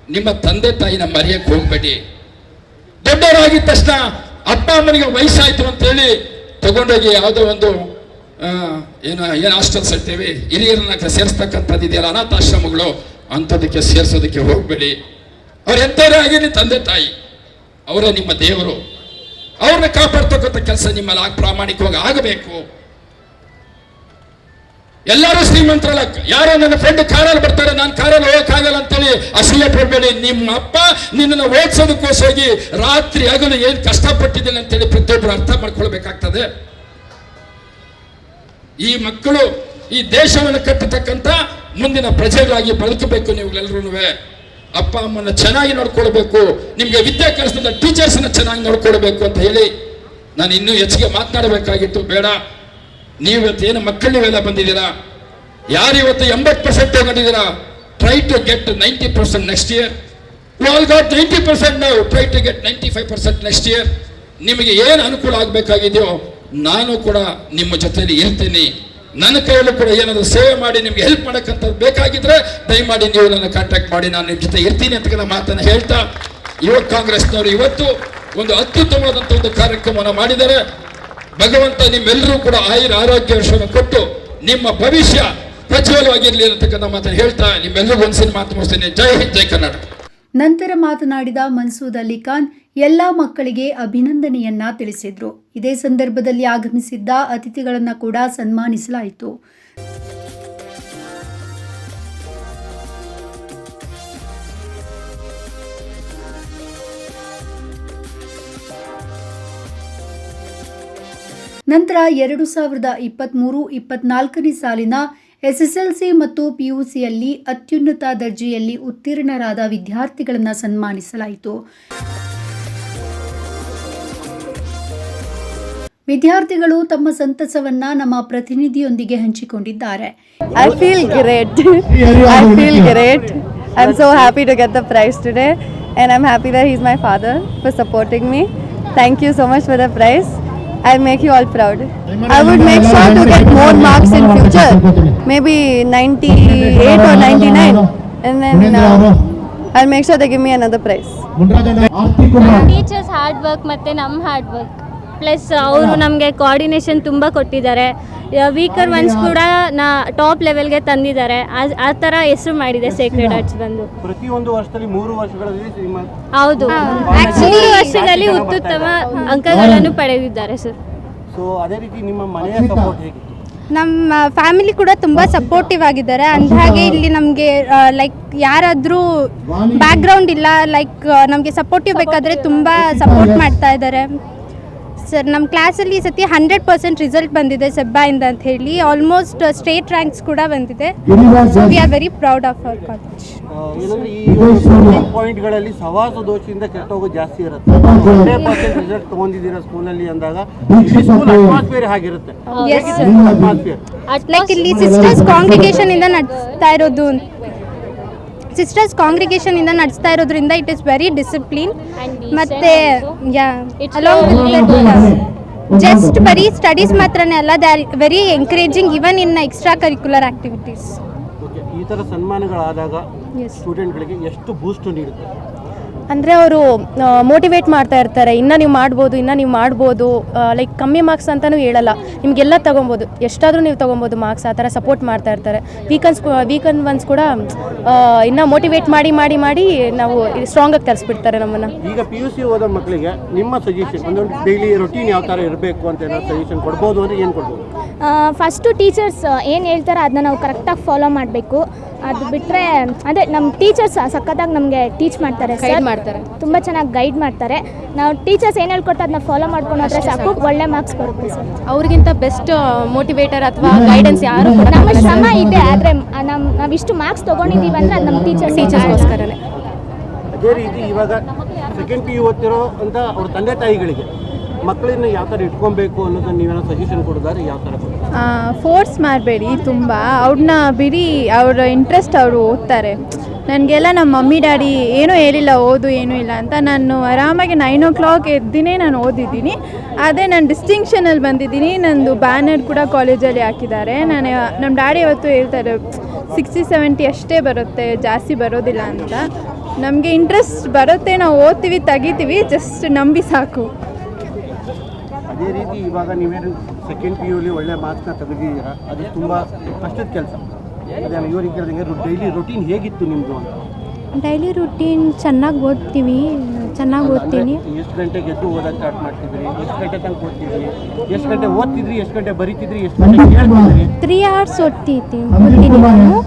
ನಿಮ್ಮ ತಂದೆ, ತಾಯಿನ ಮರೆಯಕ್ಕೆ ಹೋಗ್ಬೇಡಿ. ದೊಡ್ಡವರಾಗಿದ ತಕ್ಷಣ ಅಪ್ಪ, ಅಮ್ಮನಿಗೆ ವಯಸ್ಸಾಯಿತು ಅಂತೇಳಿ ತಗೊಂಡೋಗಿ ಯಾವುದೋ ಒಂದು ಏನು, ಏನ ಹಾಸ್ಟೆಲ್ಸ್ ಹೇಳ್ತೇವೆ ಹಿರಿಯರನ್ನ ಸೇರಿಸ್ತಕ್ಕಂಥದ್ದಿದೆಯಲ್ಲ ಅನಾಥಾಶ್ರಮಗಳು ಅಂಥದಕ್ಕೆ ಸೇರಿಸೋದಕ್ಕೆ ಹೋಗ್ಬೇಡಿ. ಅವ್ರು ಎಂಥವರೇ ಆಗಿರಲಿ ತಂದೆ, ತಾಯಿ. ಅವರೇ ನಿಮ್ಮ ದೇವರು. ಅವ್ರನ್ನ ಕಾಪಾಡ್ತಕ್ಕಂಥ ಕೆಲಸ ನಿಮ್ಮಲ್ಲಿ ಆಗ ಪ್ರಾಮಾಣಿಕವಾಗಿ ಆಗಬೇಕು. ಎಲ್ಲರೂ ಶ್ರೀಮಂತರಲ್ಲ, ಯಾರೋ ನನ್ನ ಫ್ರೆಂಡ್ ಕಾರಲ್ಲಿ ಬರ್ತಾರೆ, ನಾನು ಕಾರಲ್ಲಿ ಹೋಗಕ್ಕಾಗಲ್ಲ ಅಂತೇಳಿ ಅಸೂಯೆ ಪಡಬೇಡಿ. ನಿಮ್ಮ ಅಪ್ಪ ನಿನ್ನನ್ನು ಹೋಗಿ ರಾತ್ರಿ ಹಗಲು ಏನು ಕಷ್ಟಪಟ್ಟಿದ್ದೇನೆ ಅಂತೇಳಿ ಪ್ರತಿಯೊಬ್ಬರು ಅರ್ಥ ಮಾಡ್ಕೊಳ್ಬೇಕಾಗ್ತದೆ. ಈ ಮಕ್ಕಳು ಈ ದೇಶವನ್ನು ಕಟ್ಟತಕ್ಕಂಥ ಮುಂದಿನ ಪ್ರಜೆಗಳಾಗಿ ಬದುಕಬೇಕು ನೀವುಗಳೆಲ್ಲರೂ ಅಪ್ಪ, ಅಮ್ಮನ ಚೆನ್ನಾಗಿ ನೋಡ್ಕೊಳ್ಬೇಕು. ನಿಮಗೆ ವಿದ್ಯೆ ಕಲಿಸಿದ ಟೀಚರ್ಸ್ನ ಚೆನ್ನಾಗಿ ನೋಡ್ಕೊಳ್ಬೇಕು ಅಂತ ಹೇಳಿ ನಾನು ಇನ್ನೂ ಹೆಚ್ಚಿಗೆ ಮಾತನಾಡಬೇಕಾಗಿತ್ತು. ಬೇಡ. ನೀವು ಇವತ್ತು ಏನು ಮಕ್ಕಳು ನೀವೆಲ್ಲ ಬಂದಿದ್ದೀರಾ? ಯಾರು ಇವತ್ತು ಎಂಬತ್ತು percent ತಗೊಂಡಿದ್ದೀರಾ? Try to get ninety percent next year all got ninety percent ನಾವು try to get ninety five percent next year ನಿಮಗೆ ಏನು ಅನುಕೂಲ ಆಗಬೇಕಾಗಿದೆಯೋ, ನಾನು ಕೂಡ ನಿಮ್ಮ ಜೊತೆಯಲ್ಲಿ ಇರ್ತೀನಿ. ನನ್ನ ಕೈಯಲ್ಲಿ ಕೂಡ ಏನಾದರೂ ಸೇವೆ ಮಾಡಿ ನಿಮ್ಗೆ ಹೆಲ್ಪ್ ಮಾಡೋಕ್ಕಂಥದ್ದು ಬೇಕಾಗಿದ್ರೆ, ದಯಮಾಡಿ ನೀವು ನನ್ನ ಕಾಂಟ್ಯಾಕ್ಟ್ ಮಾಡಿ, ನಾನು ನಿಮ್ಮ ಜೊತೆ ಇರ್ತೀನಿ ಅಂತ ಮಾತನ್ನು ಹೇಳ್ತಾ, ಯುವ ಕಾಂಗ್ರೆಸ್ನವರು ಇವತ್ತು ಒಂದು ಅತ್ಯುತ್ತಮವಾದಂಥ ಒಂದು ಕಾರ್ಯಕ್ರಮವನ್ನು ಮಾಡಿದ್ದಾರೆ. ಭಗವಂತ ನಿಮ್ಮೆಲ್ಲರೂ ಕೂಡ ಆಯುರ ಆರೋಗ್ಯ ವಿಷಯವನ್ನು ಕೊಟ್ಟು ನಿಮ್ಮ ಭವಿಷ್ಯ ಪ್ರಜ್ವಲವಾಗಿರಲಿ ಅಂತಕ್ಕಂಥ ಮಾತನ್ನು ಹೇಳ್ತಾ, ನಿಮ್ಮೆಲ್ಲರಿಗೂ ಒಂದ್ಸಿನ ಮಾತು ಮುಗಿಸ್ತೇನೆ. ಜೈ ಹಿಂದ್, ಜೈ ಕರ್ನಾಟಕ. ನಂತರ ಮಾತನಾಡಿದ ಮನ್ಸೂದ್ ಅಲಿ ಖಾನ್ ಎಲ್ಲ ಮಕ್ಕಳಿಗೆ ಅಭಿನಂದನೆಯನ್ನ ತಿಳಿಸಿದ್ರು. ಇದೇ ಸಂದರ್ಭದಲ್ಲಿ ಆಗಮಿಸಿದ್ದ ಅತಿಥಿಗಳನ್ನ ಕೂಡ ಸನ್ಮಾನಿಸಲಾಯಿತು. ನಂತರ ಎರಡು ಸಾವಿರದ ಇಪ್ಪತ್ತ್ಮೂರು ಇಪ್ಪತ್ನಾಲ್ಕನೇ ಸಾಲಿನ ಎಸ್ಎಸ್ಎಲ್ಸಿ ಮತ್ತು ಪಿಯುಸಿಯಲ್ಲಿ ಅತ್ಯುನ್ನತ ದರ್ಜೆಯಲ್ಲಿ ಉತ್ತೀರ್ಣರಾದ ವಿದ್ಯಾರ್ಥಿಗಳನ್ನು ಸನ್ಮಾನಿಸಲಾಯಿತು. ವಿದ್ಯಾರ್ಥಿಗಳು ತಮ್ಮ ಸಂತಸವನ್ನ ನಮ್ಮ ಪ್ರತಿನಿಧಿಯೊಂದಿಗೆ ಹಂಚಿಕೊಂಡಿದ್ದಾರೆ. I feel great I feel great I so happy to get the prize today I am happy the is my father for supporting me thank you so much for the prize I make you all proud I would make sure to get more marks in future maybe ninety eight or ninety nine I make sure the give me an prize teachers hard work ಮತ್ತೆ ನಮ್ಮ ಹಾರ್ಡ್ ವರ್ಕ್ ಪ್ಲಸ್ ಅವರು ನಮಗೆ ಕೋಆರ್ಡಿನೇಷನ್ ತುಂಬ ಕೊಟ್ಟಿದ್ದಾರೆ. ವೀಕರ್ ಒನ್ಸ್ ಕೂಡ ನಾ ಟಾಪ್ ಲೆವೆಲ್ಗೆ ತಂದಿದ್ದಾರೆ. ಆ- ಆ ಥರ ಹೆಸರು ಮಾಡಿದೆ ಸೇಕ್ರೆಡ್ ಆರ್ಟ್ಸ್ ಬಂದು. ಪ್ರತಿಯೊಂದು ವರ್ಷದಲ್ಲಿ ಮೂರು ವರ್ಷಗಳಲ್ಲಿ ನಿಮ್ಮ ಹೌದು. ಮೂರು ವರ್ಷದಲ್ಲಿ ಉತ್ತಮ ಅಂಕಗಳನ್ನು ಪಡೆದಿದ್ದಾರೆ ಸರ್ ಸೊ ಅದೇ ರೀತಿ ನಿಮ್ಮ ಮನೆಯ ಸಪೋರ್ಟ್ ಹೇಗೆ? ನಮ್ಮ ಫ್ಯಾಮಿಲಿ ಕೂಡ ತುಂಬ ಸಪೋರ್ಟಿವ್ ಆಗಿದ್ದಾರೆ. ಅಂದಹಾಗೆ ಇಲ್ಲಿ ನಮಗೆ ಲೈಕ್ ಯಾರಾದರೂ ಬ್ಯಾಕ್ಗ್ರೌಂಡ್ ಇಲ್ಲ ಲೈಕ್ ನಮಗೆ ಸಪೋರ್ಟಿವ್ ಬೇಕಾದರೆ ತುಂಬ ಸಪೋರ್ಟ್ ಮಾಡ್ತಾ ಇದ್ದಾರೆ. ಸರ್ ನಮ್ಮ ಕ್ಲಾಸಲ್ಲಿ ಈ ಸತಿ ಹಂಡ್ರೆಡ್ ಪರ್ಸೆಂಟ್ ರಿಸಲ್ಟ್ ಬಂದಿದೆ ಸೆಬ್ಬಾಯಿಂದ ಅಂತ ಹೇಳಿ. ಆಲ್ಮೋಸ್ಟ್ ಸ್ಟೇಟ್ ರ್ಯಾಂಕ್ಸ್ ಕೂಡ ಬಂದಿದೆ. So we are very proud of our college ಆ, ಏನಂದ್ರೆ ಈ ಪಾಯಿಂಟ್ಗಳಲ್ಲಿ ಸವಾಸ ದೋಷದಿಂದ ಕೆಟ್ಟೋಗೋ ಜಾಸ್ತಿ ಇರುತ್ತೆ. ಹಂಡ್ರೆಡ್ ಪರ್ಸೆಂಟ್ ರಿಸಲ್ಟ್ ತಗೊಂಡಿದ್ದೀರಾ ಸ್ಕೂಲಲ್ಲಿ ಅಂದಾಗ ಸ್ಕೂಲ್ ಅಟ್ಮಾಸ್ಫಿಯರ್ ಹೇಗಿರುತ್ತೆ. ಲೈಕ್ ಇಲ್ಲಿ ಸಿಸ್ಟರ್ಸ್ ಕಾಂಗ್ರಿಗೇಷನ್ ಇಂದ ನಡೆಸ್ತಾ ಇರೋದು. ಸಿಸ್ಟರ್ಸ್ ಕಾಂಗ್ರಿಗೇಷನ್ ಇಂದ ನಡೆಸ್ತಾ ಇರೋದ್ರಿಂದ ಇಟ್ ಇಸ್ ವೆರಿ ಡಿಸಿಪ್ಲಿನ್ ಮತ್ತೆ ಜಸ್ಟ್ ಬರೀ ಸ್ಟಡೀಸ್ ಮಾತ್ರ ಅಲ್ಲ they are very encouraging even in extra curricular activities ಈ ಥರ ಸನ್ಮಾನಗಳಾದಾಗ ಸ್ಟೂಡೆಂಟ್ಗಳಿಗೆ ಎಷ್ಟು ಬೂಸ್ಟ್ ನೀಡುತ್ತೆ? ಅಂದರೆ ಅವರು ಮೋಟಿವೇಟ್ ಮಾಡ್ತಾ ಇರ್ತಾರೆ. ಇನ್ನೂ ನೀವು ಮಾಡ್ಬೋದು ಇನ್ನೂ ನೀವು ಮಾಡ್ಬೋದು. ಲೈಕ್ ಕಮ್ಮಿ ಮಾರ್ಕ್ಸ್ ಅಂತಲೂ ಹೇಳಲ್ಲ. ನಿಮಗೆಲ್ಲ ತೊಗೊಬೋದು. ಎಷ್ಟಾದರೂ ನೀವು ತೊಗೊಬೋದು ಮಾರ್ಕ್ಸ್ ಆ ಥರ ಸಪೋರ್ಟ್ ಮಾಡ್ತಾ ಇರ್ತಾರೆ. ವೀಕನ್ಸ್ ವೀಕನ್ ಒನ್ಸ್ ಕೂಡ ಇನ್ನೂ ಮೋಟಿವೇಟ್ ಮಾಡಿ ಮಾಡಿ ಮಾಡಿ ನಾವು ಸ್ಟ್ರಾಂಗಾಗಿ ತರಿಸ್ಬಿಡ್ತಾರೆ ನಮ್ಮನ್ನು. ಈಗ ಪಿ ಯು ಸಿ ಓದೋ ಮಕ್ಕಳಿಗೆ ನಿಮ್ಮ ಸಜೆಷನ್ ಒಂದು ಡೈಲಿ ರೊಟೀನ್ ಯಾವ ಥರ ಇರಬೇಕು ಅಂತ ಏನಾದ್ರು ಸಜೆಷನ್ ಕೊಡ್ಬೋದು ಅಂದರೆ ಏನು ಕೊಡ್ಬೋದು? ಫಸ್ಟು ಟೀಚರ್ಸ್ ಏನು ಹೇಳ್ತಾರೆ ಅದನ್ನ ನಾವು ಕರೆಕ್ಟಾಗಿ ಫಾಲೋ ಮಾಡಬೇಕು. ಅದು ಬಿಟ್ಟರೆ ಅದೇ ನಮ್ಮ ಟೀಚರ್ಸ್ ಸಖತ್ತಾಗಿ ನಮಗೆ ಟೀಚ್ ಮಾಡ್ತಾರೆ. ಗೈಡ್ ಮಾಡ್ತಾರೆ. ತುಂಬ ಚೆನ್ನಾಗಿ ಗೈಡ್ ಮಾಡ್ತಾರೆ. ನಾವು ಟೀಚರ್ಸ್ ಏನು ಹೇಳ್ಕೊಡ್ತಾರೆ ಅದನ್ನ ಫಾಲೋ ಮಾಡ್ಕೊಂಡು ಹೋದ್ರೆ ಸಾಕು. ಒಳ್ಳೆ ಮಾರ್ಕ್ಸ್ ಬರುತ್ತೆ ಸರ್ ಅವ್ರಿಗಿಂತ ಬೆಸ್ಟ್ ಮೋಟಿವೇಟರ್ ಅಥವಾ ಗೈಡೆನ್ಸ್ ಯಾರು ನಮ್ಮ ಶ್ರಮ ಇದೆ ಆದರೆ ನಮ್ಮ ಇಷ್ಟು ಮಾರ್ಕ್ಸ್ ತೊಗೊಂಡಿದ್ದೀವಿ ಅಂದರೆ ಅದು ನಮ್ಮ ಟೀಚರ್ಸ್ ಟೀಚರ್ಸ್ಗೋಸ್ಕರನೇ ಅದೇ ರೀತಿ ಇವಾಗ ಸೆಕೆಂಡ್ ಪಿ ಯು ಓದ್ತಿರೋ ಅಂತ ಅವ್ರ ತಂದೆ ತಾಯಿಗಳಿಗೆ ಮಕ್ಕಳನ್ನ ಯಾವ ಥರ ಇಟ್ಕೊಬೇಕು ಅನ್ನೋದನ್ನ ನೀವೇನೋ ಸಜೆಷನ್ ಕೊಡೋದಾದ್ರೆ ಯಾವ ಥರ? ಫೋರ್ಸ್ ಮಾಡಬೇಡಿ ತುಂಬ. ಅವ್ರನ್ನ ಬಿಡಿ, ಅವರ ಇಂಟ್ರೆಸ್ಟ್ ಅವರು ಓದ್ತಾರೆ. ನನಗೆಲ್ಲ ನಮ್ಮ ಮಮ್ಮಿ, ಡ್ಯಾಡಿ ಏನೂ ಹೇಳಿಲ್ಲ, ಓದು ಏನೂ ಇಲ್ಲ ಅಂತ ನಾನು ಆರಾಮಾಗಿ ನೈನ್ ಓ ಕ್ಲಾಕ್ ಎದ್ದಿನೇ ನಾನು ಓದಿದ್ದೀನಿ. ಅದೇ ನಾನು ಡಿಸ್ಟಿಂಕ್ಷನಲ್ಲಿ ಬಂದಿದ್ದೀನಿ. ನಂದು ಬ್ಯಾನರ್ ಕೂಡ ಕಾಲೇಜಲ್ಲಿ ಹಾಕಿದ್ದಾರೆ. ನಾನು ನಮ್ಮ ಡ್ಯಾಡಿ ಅವತ್ತು ಹೇಳ್ತಾರೆ ಸಿಕ್ಸ್ಟಿ ಸೆವೆಂಟಿ ಅಷ್ಟೇ ಬರುತ್ತೆ, ಜಾಸ್ತಿ ಬರೋದಿಲ್ಲ ಅಂತ. ನಮಗೆ ಇಂಟ್ರೆಸ್ಟ್ ಬರುತ್ತೆ, ನಾವು ಓದ್ತೀವಿ, ತೆಗಿತೀವಿ ಜಸ್ಟ್ ನಂಬಿ ಸಾಕು. ಅದೇ ರೀತಿ ಇವಾಗ ನೀವೇನು ಸೆಕೆಂಡ್ ಪಿ ಯುಲಿ ಒಳ್ಳೆ ಮಾರ್ಕ್ಸ್ನ ತೆಗೆದಿದ್ದೀರಾ? ಅದು ತುಂಬ ಕಷ್ಟದ ಕೆಲಸ. ಅದೇ ಇವ್ರಿಗೆ ಕೇಳಿದಂಗೆ ಡೈಲಿ ರೂಟೀನ್ ಹೇಗಿತ್ತು ನಿಮ್ಮದು ಅಂತ? ಡೈಲಿ ರುಟೀನ್ ಚೆನ್ನಾಗಿ ಓದ್ತೀವಿ ಚೆನ್ನಾಗಿ ಓದ್ತೀನಿ. ಎಷ್ಟು ಗಂಟೆಗೆ ಎದ್ದು ಓದಕ್ಕೆ ಸ್ಟಾರ್ಟ್ ಮಾಡ್ತಿದ್ರಿ? ಎಷ್ಟು ಗಂಟೆ ತನಕ ಓದ್ತಿದ್ರಿ? ಎಷ್ಟು ಗಂಟೆ ಓದ್ತಿದ್ರಿ ಎಷ್ಟು ಗಂಟೆ ಬರೀತಿದ್ರಿ ಎಷ್ಟು ಗಂಟೆ ಕೇಳ್ತಿದ್ರಿ? ತ್ರೀ ಅವರ್ಸ್ ಓದ್ತಿದ್ದೀನಿ ಓದ್ತೀನಿ ನಾನು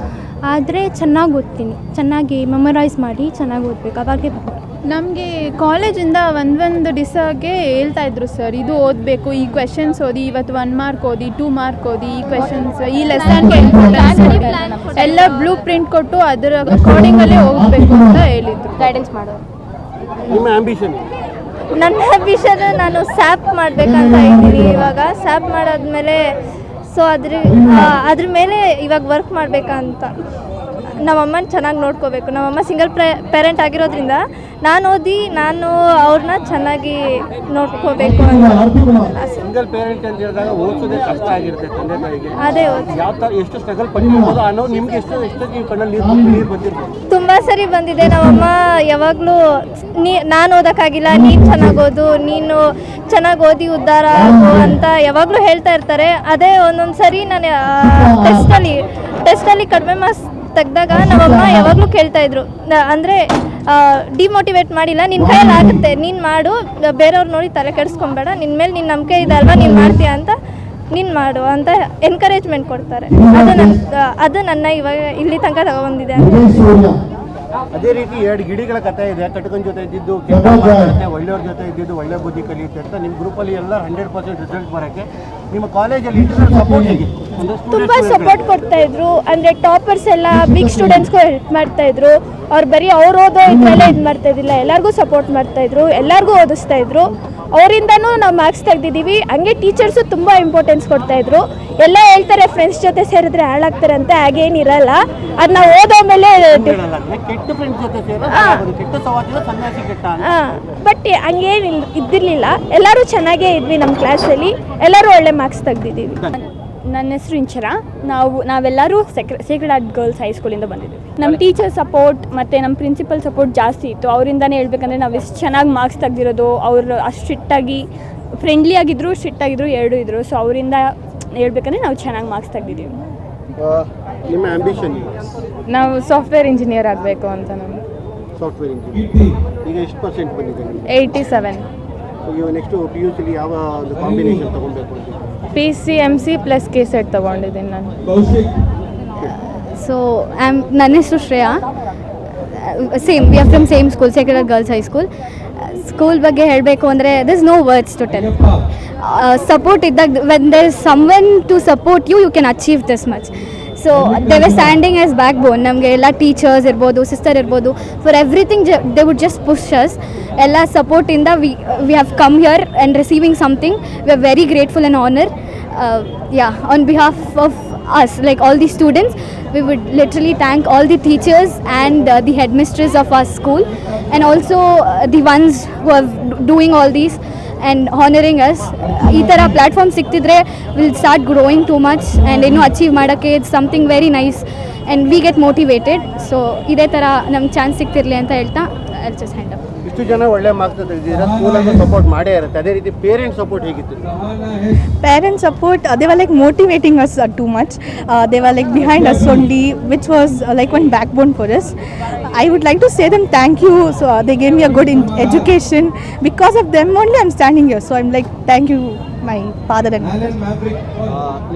ಆದರೆ ಚೆನ್ನಾಗಿ ಓದ್ತೀನಿ ಚೆನ್ನಾಗಿ ಮೆಮೊರೈಸ್ ಮಾಡಿ ಚೆನ್ನಾಗಿ ಓದಬೇಕು. ಅವಾಗೇ ನಮಗೆ ಕಾಲೇಜಿಂದ ಒಂದೊಂದು ಡಿಸಾಗೆ ಹೇಳ್ತಾ ಇದ್ರು ಸರ್ ಇದು ಓದಬೇಕು ಈ ಕ್ವೆಶನ್ಸ್ ಓದಿ ಇವತ್ತು ಒನ್ ಮಾರ್ಕ್ ಓದಿ ಟೂ ಮಾರ್ಕ್ ಓದಿ ಈ ಕ್ವೆಶನ್ಸ್ ಈ ಲೆಸನ್ ಎಲ್ಲ ಬ್ಲೂ ಪ್ರಿಂಟ್ ಕೊಟ್ಟು ಅದರ ಅಕಾರ್ಡಿಂಗಲ್ಲೇ ಹೋಗಬೇಕು ಅಂತ ಹೇಳಿದ್ರು. ಗೈಡೆನ್ಸ್ ಮಾಡೋದು ನಿಮ್ಮ ಆಂಬಿಷನ್ ನನ್ನ ಆಂಬಿಷನ್ ನಾನು ಸ್ಯಾಪ್ ಮಾಡಬೇಕಂತ ಇದ್ದೀನಿ ಇವಾಗ. ಸ್ಯಾಪ್ ಮಾಡಾದ್ಮೇಲೆ ಸೊ ಅದ್ರ ಅದ್ರ ಮೇಲೆ ಇವಾಗ ವರ್ಕ್ ಮಾಡಬೇಕಂತ. ನಮ್ಮಮ್ಮನ ಚೆನ್ನಾಗಿ ನೋಡ್ಕೋಬೇಕು. ನಮ್ಮಮ್ಮ ಸಿಂಗಲ್ ಪ್ರೇ ಪೇರೆಂಟ್ ಆಗಿರೋದ್ರಿಂದ ನಾನು ಓದಿ ನಾನು ಅವ್ರನ್ನ ಚೆನ್ನಾಗಿ ನೋಡ್ಕೋಬೇಕು. ಸಿಂಗಲ್ ಪೇರೆಂಟ್ ಅಂತ ಹೇಳಿದಾಗ ಓದಿಸೋದೇ ಕಷ್ಟ ಆಗಿರುತ್ತೆ ತಂದೆ ತಾಯಿಗೆ. ಅದೇ ಓದಿ ಯಾವ ಥರ ಎಷ್ಟು ಸ್ಟ್ರಗಲ್ ಪಟ್ಟಿರ್ಬೋದು ಅನ್ನೋ ನಿಮ್ಗೆ ಎಷ್ಟು ಎಷ್ಟು ನೀವು ಕಣ್ಣಲ್ಲಿ ನೀರು ನೀರು ಬಂದಿರ್ಬೋದು? ತುಂಬ ಸರಿ ಬಂದಿದೆ ನಮ್ಮಮ್ಮ. ಯಾವಾಗಲೂ ನೀ ನಾನು ಓದೋಕ್ಕಾಗಿಲ್ಲ ನೀನು ಚೆನ್ನಾಗಿ ಓದು ನೀನು ಚೆನ್ನಾಗಿ ಓದಿ ಉದ್ಧಾರ ಆಗು ಅಂತ ಯಾವಾಗಲೂ ಹೇಳ್ತಾ ಇರ್ತಾರೆ. ಅದೇ ಒಂದೊಂದು ಸರಿ ನಾನು ಟೆಸ್ಟಲ್ಲಿ [laughs] ಟೆಸ್ಟಲ್ಲಿ ಕಡಿಮೆ ಮಾರ್ಕ್ಸ್ ತೆಗ್ದಾಗ ನಮ್ಮಮ್ಮ ಯಾವಾಗಲೂ ಕೇಳ್ತಾ ಇದ್ರು ಅಂದ್ರೆ ಡಿಮೋಟಿವೇಟ್ ಮಾಡಿಲ್ಲ ನಿನ್ನ ಕೈಯಲ್ಲಿ ಆಗುತ್ತೆ ನೀನು ಮಾಡು ಬೇರೆಯವ್ರು ನೋಡಿ ತಲೆ ಕೆಡಿಸ್ಕೊಂಬೇಡ ನಿನ್ನ ಮೇಲೆ ನಿನ್ನ ನಂಬಿಕೆ ಇದೆ ಅಲ್ವಾ ನೀನು ಮಾಡ್ತೀಯ ಅಂತ ನೀನು ಮಾಡು ಅಂತ ಎನ್ಕರೇಜ್ಮೆಂಟ್ ಕೊಡ್ತಾರೆ. ಅದು ನನ್ನ ಅದು ನನ್ನ ಇವಾಗ ಇಲ್ಲಿ ತನಕ ತಗೊಬಂದಿದೆ ಅಂತ. ಅದೇ ರೀತಿ ಎರಡು ಗಿಡಿಗಳ ಕಥೆ ಇದೆ. ಕಟಕನ್ ಜೊತೆ ಇದ್ದಿದ್ದು ಒಳ್ಳೆಯವ್ರ ಜೊತೆ ಇದ್ದಿದ್ದು ಒಳ್ಳೆ ಬುದ್ಧಿ ಕಲಿಯುತ್ತೆ ಅಂತ ನಿಮ್ಮ ಗ್ರೂಪಲ್ಲಿ ಎಲ್ಲ ಹಂಡ್ರೆಡ್ ಪರ್ಸೆಂಟ್ ರಿಸಲ್ಟ್ ಬರೋಕ್ಕೆ ನಿಮ್ಮ ಕಾಲೇಜಲ್ಲಿ ಇಂಟರ್ನಲ್ ಸಪೋರ್ಟ್ ಹೇಗೆ ತುಂಬ ಸಪೋರ್ಟ್ ಕೊಡ್ತಾ ಇದ್ರು. ಅಂದರೆ ಟಾಪರ್ಸ್ ಎಲ್ಲ ಬಿಗ್ ಸ್ಟೂಡೆಂಟ್ಸ್ಗೂ ಹೆಲ್ಪ್ ಮಾಡ್ತಾ ಇದ್ರು. ಅವ್ರು ಬರೀ ಅವ್ರು ಓದೋ ಇದ್ರಲ್ಲೇ ಇದು ಮಾಡ್ತಾ ಇದ್ದಿಲ್ಲ. ಎಲ್ಲರಿಗೂ ಸಪೋರ್ಟ್ ಮಾಡ್ತಾ ಇದ್ರು. ಎಲ್ಲರಿಗೂ ಓದಿಸ್ತಾ ಇದ್ರು. ಅವರಿಂದನೂ ನಾವು ಮಾರ್ಕ್ಸ್ ತೆಗ್ದಿದ್ದೀವಿ. ಹಂಗೆ ಟೀಚರ್ಸು ತುಂಬ ಇಂಪಾರ್ಟೆನ್ಸ್ ಕೊಡ್ತಾ ಇದ್ರು. ಎಲ್ಲ ಹೇಳ್ತಾರೆ ಫ್ರೆಂಡ್ಸ್ ಜೊತೆ ಸೇರಿದ್ರೆ ಹಾಳಾಗ್ತಾರೆ ಅಂತ ಹಾಗೇನಿರಲ್ಲ ಅದು ನಾವು ಓದೋ ಮೇಲೆ ಬಟ್ ಹಂಗೇನಿಲ್ಲ ಇದ್ದಿರಲಿಲ್ಲ. ಎಲ್ಲರೂ ಚೆನ್ನಾಗೇ ಇದ್ವಿ ನಮ್ಮ ಕ್ಲಾಸಲ್ಲಿ ಎಲ್ಲರೂ ಒಳ್ಳೆ ಮಾರ್ಕ್ಸ್ ತೆಗ್ದಿದ್ದೀವಿ. ನನ್ನ ಹೆಸರು ಇಂಚರ ನಾವು ನಾವೆಲ್ಲರೂ ಸೆಕ್ರೆ ಸೇಕ್ರೆಡ್ ಆರ್ಟ್ ಗರ್ಲ್ಸ್ ಹೈಸ್ಕೂಲಿಂದ ಬಂದಿದ್ದೀವಿ. ನಮ್ಮ ಟೀಚರ್ ಸಪೋರ್ಟ್ ಮತ್ತು ನಮ್ಮ ಪ್ರಿನ್ಸಿಪಲ್ ಸಪೋರ್ಟ್ ಜಾಸ್ತಿ ಇತ್ತು. ಅವರಿಂದನೇ ಹೇಳ್ಬೇಕಂದ್ರೆ ನಾವು ಎಷ್ಟು ಚೆನ್ನಾಗಿ ಮಾರ್ಕ್ಸ್ ತೆಗ್ದಿರೋದು ಅವರು ಅಷ್ಟು ಸ್ಟ್ರಿಕ್ಟಾಗಿ ಫ್ರೆಂಡ್ಲಿ ಆಗಿದ್ರು ಸ್ಟ್ರಿಕ್ಟ್ ಆಗಿದ್ರು ಎರಡೂ ಇದ್ದರು ಸೊ ಅವರಿಂದ ಹೇಳ್ಬೇಕಂದ್ರೆ ನಾವು ಚೆನ್ನಾಗಿ ಮಾರ್ಕ್ಸ್ ತೆಗ್ದಿದ್ದೀವಿ. ನಿಮ್ಮ ಆಂಬಿಷನ್ ನಾವು ಸಾಫ್ಟ್ವೇರ್ ಇಂಜಿನಿಯರ್ ಆಗಬೇಕು ಅಂತ ನಾನು ಸಾಫ್ಟ್ವೇರ್ ಇಂಜಿನಿಯರ್ ಈಗ ಎಷ್ಟು ಪರ್ಸೆಂಟ್ ಬಂದಿದೆ ನಿಮಗೆ eighty seven next P U ಸಿಲಿ ಯಾವ ಒಂದು ಕಾಂಬಿನೇಷನ್ ತಗೊಬೇಕು ಅಂತ? P C M C plus K set ತೊಗೊಂಡಿದ್ದೀನಿ ನಾನು. ಸೊ ಆಮ್ ನನ್ನ ಹೆಸರು Shreya. Same we are from same school secular girls high school school ಬಗ್ಗೆ ಹೇಳಬೇಕು ಅಂದರೆ this no words to tell support ಇದ್ದಾಗ when there some when to support you you can achieve this much so they were standing as backbone ನಮಗೆ ಎಲ್ಲ ಟೀಚರ್ಸ್ ಇರ್ಬೋದು ಸಿಸ್ಟರ್ ಇರ್ಬೋದು for everything they would just push us ಎಲ್ಲ ಸಪೋರ್ಟಿಂದ we we have come here and receiving something we are very grateful and honour yeah on behalf of us, like all the students, we would literally thank all the teachers and uh, the headmistress of our school, and also uh, the ones who are doing all these And honouring us ಈ ಥರ platform ಸಿಗ್ತಿದ್ರೆ will start growing too much and ಇನ್ನೂ ಅಚೀವ್ ಮಾಡೋಕ್ಕೆ it's something very nice and we get motivated so ಇದೇ ಥರ ನಮ್ಗೆ ಚಾನ್ಸ್ ಸಿಗ್ತಿರಲಿ ಅಂತ ಹೇಳ್ತಾ ಜಸ್ಟ್ ಹ್ಯಾಂಡ್ ಅಪ್ ಎಷ್ಟು ಜನ ಒಳ್ಳೆ ಮಾರ್ಕ್ಸ್ ಸಪೋರ್ಟ್ ಮಾಡೇ ಇರುತ್ತೆ. ಅದೇ ರೀತಿ ಪೇರೆಂಟ್ಸ್ ಸಪೋರ್ಟ್ ಹೇಗಿತ್ತು? ಪೇರೆಂಟ್ಸ್ ಸಪೋರ್ಟ್ ಅದೇ like motivating us too much they were like behind us only which was like one backbone for us I would like to say them thank you so they gave yeah good in education because of them only I'm standing here so I'm like thank you my father and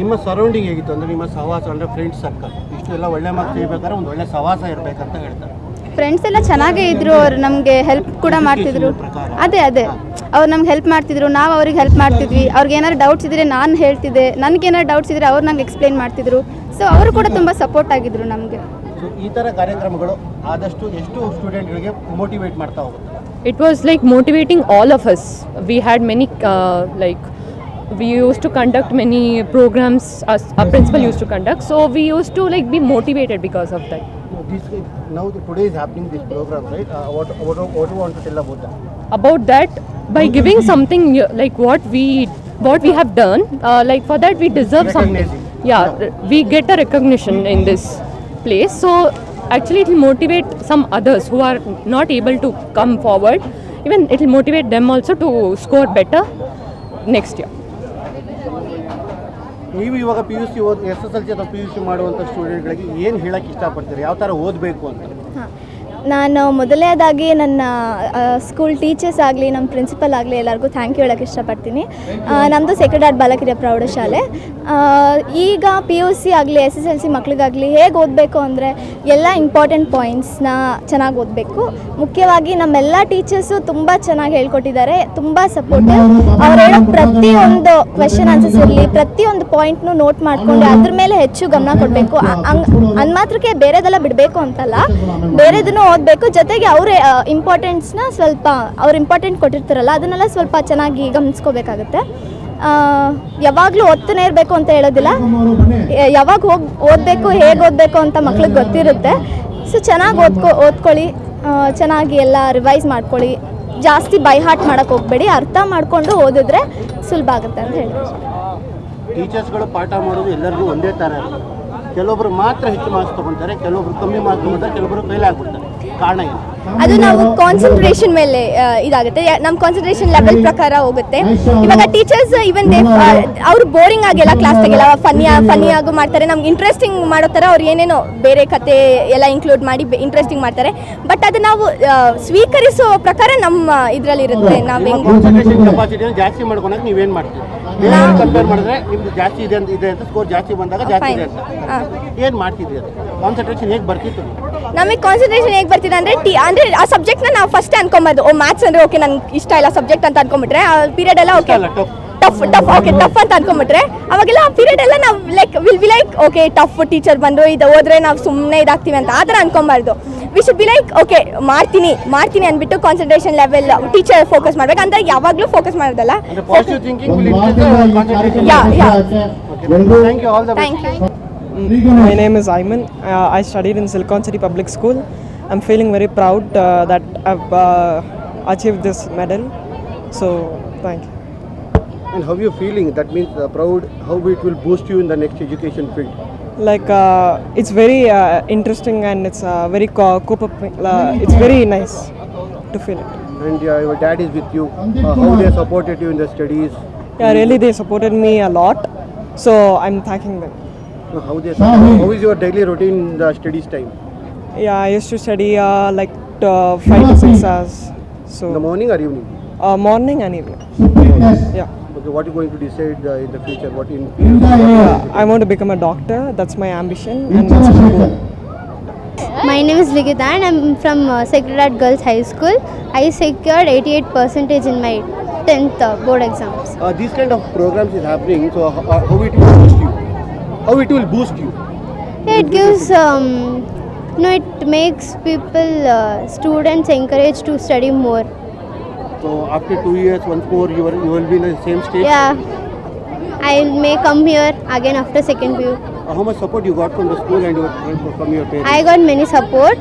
ನಿಮ್ಮ ಸರೌಂಡಿಂಗ್ ಹೇಗಿತ್ತು? ಅಂದ್ರೆ ನಿಮ್ಮ ಸಹವಾಸ ಅಂದ್ರೆ ಫ್ರೆಂಡ್ಸ್ ಸರ್ಕಲ್ ಇಷ್ಟು ಎಲ್ಲ ಒಳ್ಳೆ ಮಕ್ಕಳು ಇರ್ಬೇಕಾದ್ರೆ ಒಂದು ಒಳ್ಳೆ ಸಹವಾಸ ಇರಬೇಕಂತ ಹೇಳ್ತಾರೆ. ಫ್ರೆಂಡ್ಸ್ ಎಲ್ಲ ಚೆನ್ನಾಗೇ ಇದ್ರು ಅವ್ರು ನಮಗೆ ಹೆಲ್ಪ್ ಕೂಡ ಮಾಡ್ತಿದ್ರು. ಅದೇ ಅದೇ. ಅವ್ರು ನಮ್ಗೆ ಹೆಲ್ಪ್ ಮಾಡ್ತಿದ್ರು ನಾವು ಅವ್ರಿಗೆ ಹೆಲ್ಪ್ ಮಾಡ್ತಿದ್ವಿ. ಅವ್ರಿಗೆ ಏನಾದ್ರು ಡೌಟ್ಸ್ ಇದ್ದರೆ ನಾನು ಹೇಳ್ತಿದ್ದೆ. ನನಗೆ ಏನಾದ್ರು ಡೌಟ್ಸ್ ಇದ್ದರೆ ಅವ್ರು ನಂಗೆ ಎಕ್ಸ್ಪ್ಲೈನ್ ಮಾಡ್ತಿದ್ರು. ಸೊ ಅವರು ಕೂಡ ತುಂಬ ಸಪೋರ್ಟ್ ಆಗಿದ್ರು ನಮಗೆ. ಸೊ ಈ ಥರ ಕಾರ್ಯಕ್ರಮಗಳು ಆದಷ್ಟು ಎಷ್ಟು ಸ್ಟೂಡೆಂಟ್ಗಳಿಗೆ ಮೋಟಿವೇಟ್ ಮಾಡ್ತಾ ಹೋಗುತ್ತೆ? It was like motivating all of us. We had many, uh, like, we used to conduct many programs, as our principal used to conduct. So we used to like be motivated because of that. This, now the, today is happening this program, right? Uh, what, what, what do you want to tell about that? About that, by giving something like what we what we have done, uh, like for that we deserve something. Recognizing. Yeah, we get a recognition in this place. So actually, it will motivate some others who are not able to come forward. Even it will motivate them also to score better next year. ನೀವು ಇವಾಗ ಪಿ ಯು ಸಿ ಓದ್ ಎಸ್ ಎಸ್ ಎಲ್ ಸಿ ಅಥವಾ ಪಿ ಯು ಸಿ ಮಾಡುವಂಥ ಸ್ಟೂಡೆಂಟ್ಗಳಿಗೆ ಏನು ಹೇಳಕ್ಕೆ ಇಷ್ಟಪಡ್ತೀರಿ? ಯಾವ ಥರ ಓದಬೇಕು ಅಂತ? ನಾನು ಮೊದಲನೇದಾಗಿ ನನ್ನ ಸ್ಕೂಲ್ ಟೀಚರ್ಸ್ ಆಗಲಿ ನಮ್ಮ ಪ್ರಿನ್ಸಿಪಲ್ ಆಗಲಿ ಎಲ್ಲರಿಗೂ ಥ್ಯಾಂಕ್ ಯು ಹೇಳೋಕ್ಕೆ ಇಷ್ಟಪಡ್ತೀನಿ. ನಮ್ಮದು ಸೆಕ್ರೆಡ್ ಬಾಲಕಿರಿಯ ಪ್ರೌಢಶಾಲೆ. ಈಗ ಪಿ ಯು ಸಿ ಆಗಲಿ ಎಸ್ ಎಸ್ ಎಲ್ ಸಿ ಮಕ್ಳಿಗಾಗಲಿ ಹೇಗೆ ಓದಬೇಕು ಅಂದರೆ ಎಲ್ಲ ಇಂಪಾರ್ಟೆಂಟ್ ಪಾಯಿಂಟ್ಸ್ನ ಚೆನ್ನಾಗಿ ಓದಬೇಕು. ಮುಖ್ಯವಾಗಿ ನಮ್ಮೆಲ್ಲ ಟೀಚರ್ಸು ತುಂಬ ಚೆನ್ನಾಗಿ ಹೇಳ್ಕೊಟ್ಟಿದ್ದಾರೆ ತುಂಬ ಸಪೋರ್ಟಿವ್ ಅವ್ರು ಹೇಳೋ ಪ್ರತಿಯೊಂದು ಕ್ವೆಶನ್ ಆನ್ಸರ್ಸ್ ಇರಲಿ ಪ್ರತಿಯೊಂದು ಪಾಯಿಂಟ್ನು ನೋಟ್ ಮಾಡಿಕೊಂಡು ಅದ್ರ ಮೇಲೆ ಹೆಚ್ಚು ಗಮನ ಕೊಡಬೇಕು. ಹಂಗೆ ಅಂದ್ ಮಾತ್ರಕ್ಕೆ ಬೇರೆದೆಲ್ಲ ಬಿಡಬೇಕು ಅಂತಲ್ಲ. ಬೇರೆದನ್ನು ಓದಬೇಕು. ಜೊತೆಗೆ ಅವರೇ ಇಂಪಾರ್ಟೆನ್ಸ್ನ ಸ್ವಲ್ಪ ಅವ್ರು ಇಂಪಾರ್ಟೆಂಟ್ ಕೊಟ್ಟಿರ್ತಾರಲ್ಲ, ಅದನ್ನೆಲ್ಲ ಸ್ವಲ್ಪ ಚೆನ್ನಾಗಿ ಗಮನಿಸ್ಕೋಬೇಕಾಗುತ್ತೆ. ಯಾವಾಗಲೂ ಓದ್ತಾನೆ ಇರಬೇಕು ಅಂತ ಹೇಳೋದಿಲ್ಲ. ಯಾವಾಗ ಹೋಗಿ, ಓದಬೇಕು, ಹೇಗೆ ಓದಬೇಕು ಅಂತ ಮಕ್ಳಿಗೆ ಗೊತ್ತಿರುತ್ತೆ. ಸೊ, ಚೆನ್ನಾಗಿ ಓದ್ಕೊ, ಓದ್ಕೊಳ್ಳಿ. ಚೆನ್ನಾಗಿ ಎಲ್ಲ ರಿವೈಸ್ ಮಾಡ್ಕೊಳ್ಳಿ. ಜಾಸ್ತಿ ಬೈ ಹಾರ್ಟ್ ಮಾಡೋಕ್ಕೆ ಹೋಗಬೇಡಿ. ಅರ್ಥ ಮಾಡಿಕೊಂಡು ಓದಿದ್ರೆ ಸುಲಭ ಆಗುತ್ತೆ ಅಂತ ಹೇಳಿ. ಟೀಚರ್ಸ್ಗಳು ಪಾಠ ಮಾಡೋದು ಎಲ್ಲರಿಗೂ ಒಂದೇ ಥರ ಕೆಲವೊಬ್ರು ಮಾತ್ರ ಹೆಚ್ಚು ಮಾರ್ಕ್ಸ್ ತೊಗೊತಾರೆ ಕೆಲವೊಬ್ರು ಕಮ್ಮಿ ಮಾರ್ಕ್ಸ್ ತೊಗೊತಾರೆ ಕೆಲವೊಬ್ರು ಫೇಲ್ ಆಗ್ಬಿಡ್ತಾರೆ. ಕಾರಣ ಏನು? ಅದು ನಾವು ಕಾನ್ಸಂಟ್ರೇಷನ್ ಮೇಲೆ ಇದಾಗುತ್ತೆ. ನಮ್ಮ ಕಾನ್ಸಂಟ್ರೇಷನ್ ಲೆವೆಲ್ ಪ್ರಕಾರ ಹೋಗುತ್ತೆ. ಇವಾಗ ಟೀಚರ್ಸ್ ಇವನ್ ದೇ ಅವ್ರು ಬೋರಿಂಗ್ ಆಗಿಲ್ಲ ಕ್ಲಾಸ್ ತೆಗೆಲ್ಲ ಫನ್ನಿ ಫನ್ನಿ ಆಗು ಮಾಡ್ತಾರೆ. ನಮ್ಗೆ ಇಂಟ್ರೆಸ್ಟಿಂಗ್ ಮಾಡೋ ಥರ ಅವ್ರು ಏನೇನೋ ಬೇರೆ ಕತೆ ಎಲ್ಲ ಇನ್ಕ್ಲೂಡ್ ಮಾಡಿ ಇಂಟ್ರೆಸ್ಟಿಂಗ್ ಮಾಡ್ತಾರೆ. ಬಟ್ ಅದು ನಾವು ಸ್ವೀಕರಿಸೋ ಪ್ರಕಾರ ನಮ್ಮ ಇದರಲ್ಲಿರುತ್ತೆ. ನಾವು ಹೆಂಗೆ ಜಾಸ್ತಿ ಮಾಡ್ಕೊಳಕ್ಕೆ ನೀವೇನು ಮಾಡ್ತೀವಿ ಕಂಪೇರ್ ಮಾಡಿದ್ರೆ ನಿಮ್ದು ಜಾಸ್ತಿ ಇದೆ ಅಂತ ಇದೆ ಅಂತ ಸ್ಕೋರ್ ಜಾಸ್ತಿ ಬಂದಾಗ ಜಾಸ್ತಿ ಇದೆ ಅಂತ. ಏನು ಮಾಡ್ತಿದ್ರಿ ಅದು? ಕಾನ್ಸಂಟ್ರೇಷನ್ ಹೇಗೆ ಬರ್ತಿತ್ತು? ನಮಗೆ ಕಾನ್ಸಂಟ್ರೇಷನ್ ಹೇಗೆ ಬರ್ತಿದೆ ಅಂದರೆ ಟಿ ಅಂದರೆ ಆ ಸಬ್ಜೆಕ್ಟ್ನ ನಾವು ಫಸ್ಟ್ ಅನ್ಕೊಂಬೋದು ಓ ಮ್ಯಾಥ್ಸ್ ಅಂದರೆ ಓಕೆ ನನ್ಗೆ ಇಷ್ಟ ಇಲ್ಲ ಸಬ್ಜೆಕ್ಟ್ ಅಂತ ಅನ್ಕೊಂಬಿಟ್ರೆ ಆ ಪೀರಿಯಡ್ ಎಲ್ಲ okay tough tough okay tough ಅಂತ ಅನ್ಕೊಂಬಿಟ್ರೆ ಅವಾಗೆಲ್ಲ ಆ ಪೀರಿಯಡ್ ಎಲ್ಲ ನಾವು like will be like okay tough teacher ಬಂದು ಇದು ಹೋದ್ರೆ ನಾವು ಸುಮ್ಮನೆ ಇದಾಗ್ತೀವಿ ಅಂತ ಆ ಥರ ಅನ್ಕೊಬಾರ್ದು. We should be like okay ಮಾಡ್ತೀನಿ ಮಾಡ್ತೀನಿ ಅಂದ್ಬಿಟ್ಟು ಕಾನ್ಸಂಟ್ರೇಷನ್ ಲೆವೆಲ್ ಟೀಚರ್ ಫೋಕಸ್ ಮಾಡ್ಬೇಕು ಅಂದ್ರೆ ಯಾವಾಗಲೂ ಫೋಕಸ್ ಮಾಡೋದಲ್ಲ ಅಂದರೆ positive thinking will concentration yeah yeah thank you all the thank you My name is Ayman. Uh, I studied in Silicon City Public School. I'm feeling very proud uh, that I've uh, achieved this medal. So, thank you. And how you feeling? That means uh, proud. How it will boost you in the next education field. Like uh, it's very uh, interesting and it's uh, very co- cope up. Uh, it's very nice to feel it. And uh, your dad is with you. Uh, how they supported you in the studies. Yeah, really they supported me a lot. So I'm thanking them. Uh, How they how is your daily routine in the studies time? Yeah, I used to study uh, like uh, five to six hours. In the So morning or evening? uh, morning and evening. Yeah. Okay, what you going to decide uh, in the future? What in Uh, I want to become a doctor. That's my ambition and that's my goal. My name is Ligita and I'm from uh, Sacred Heart Girls High School. I secured 88 percentage in my 10th uh, board exams. uh, these kind of programs is happening. So how, uh, how it will boost you? How it will boost you? It gives, um, you know, it makes people, uh, students encouraged to study more. So after two years, once more, you will you will be in the same stage. Yeah, I may come here again after second view. Uh, how much support you got from the school and your, from your parents? I got many support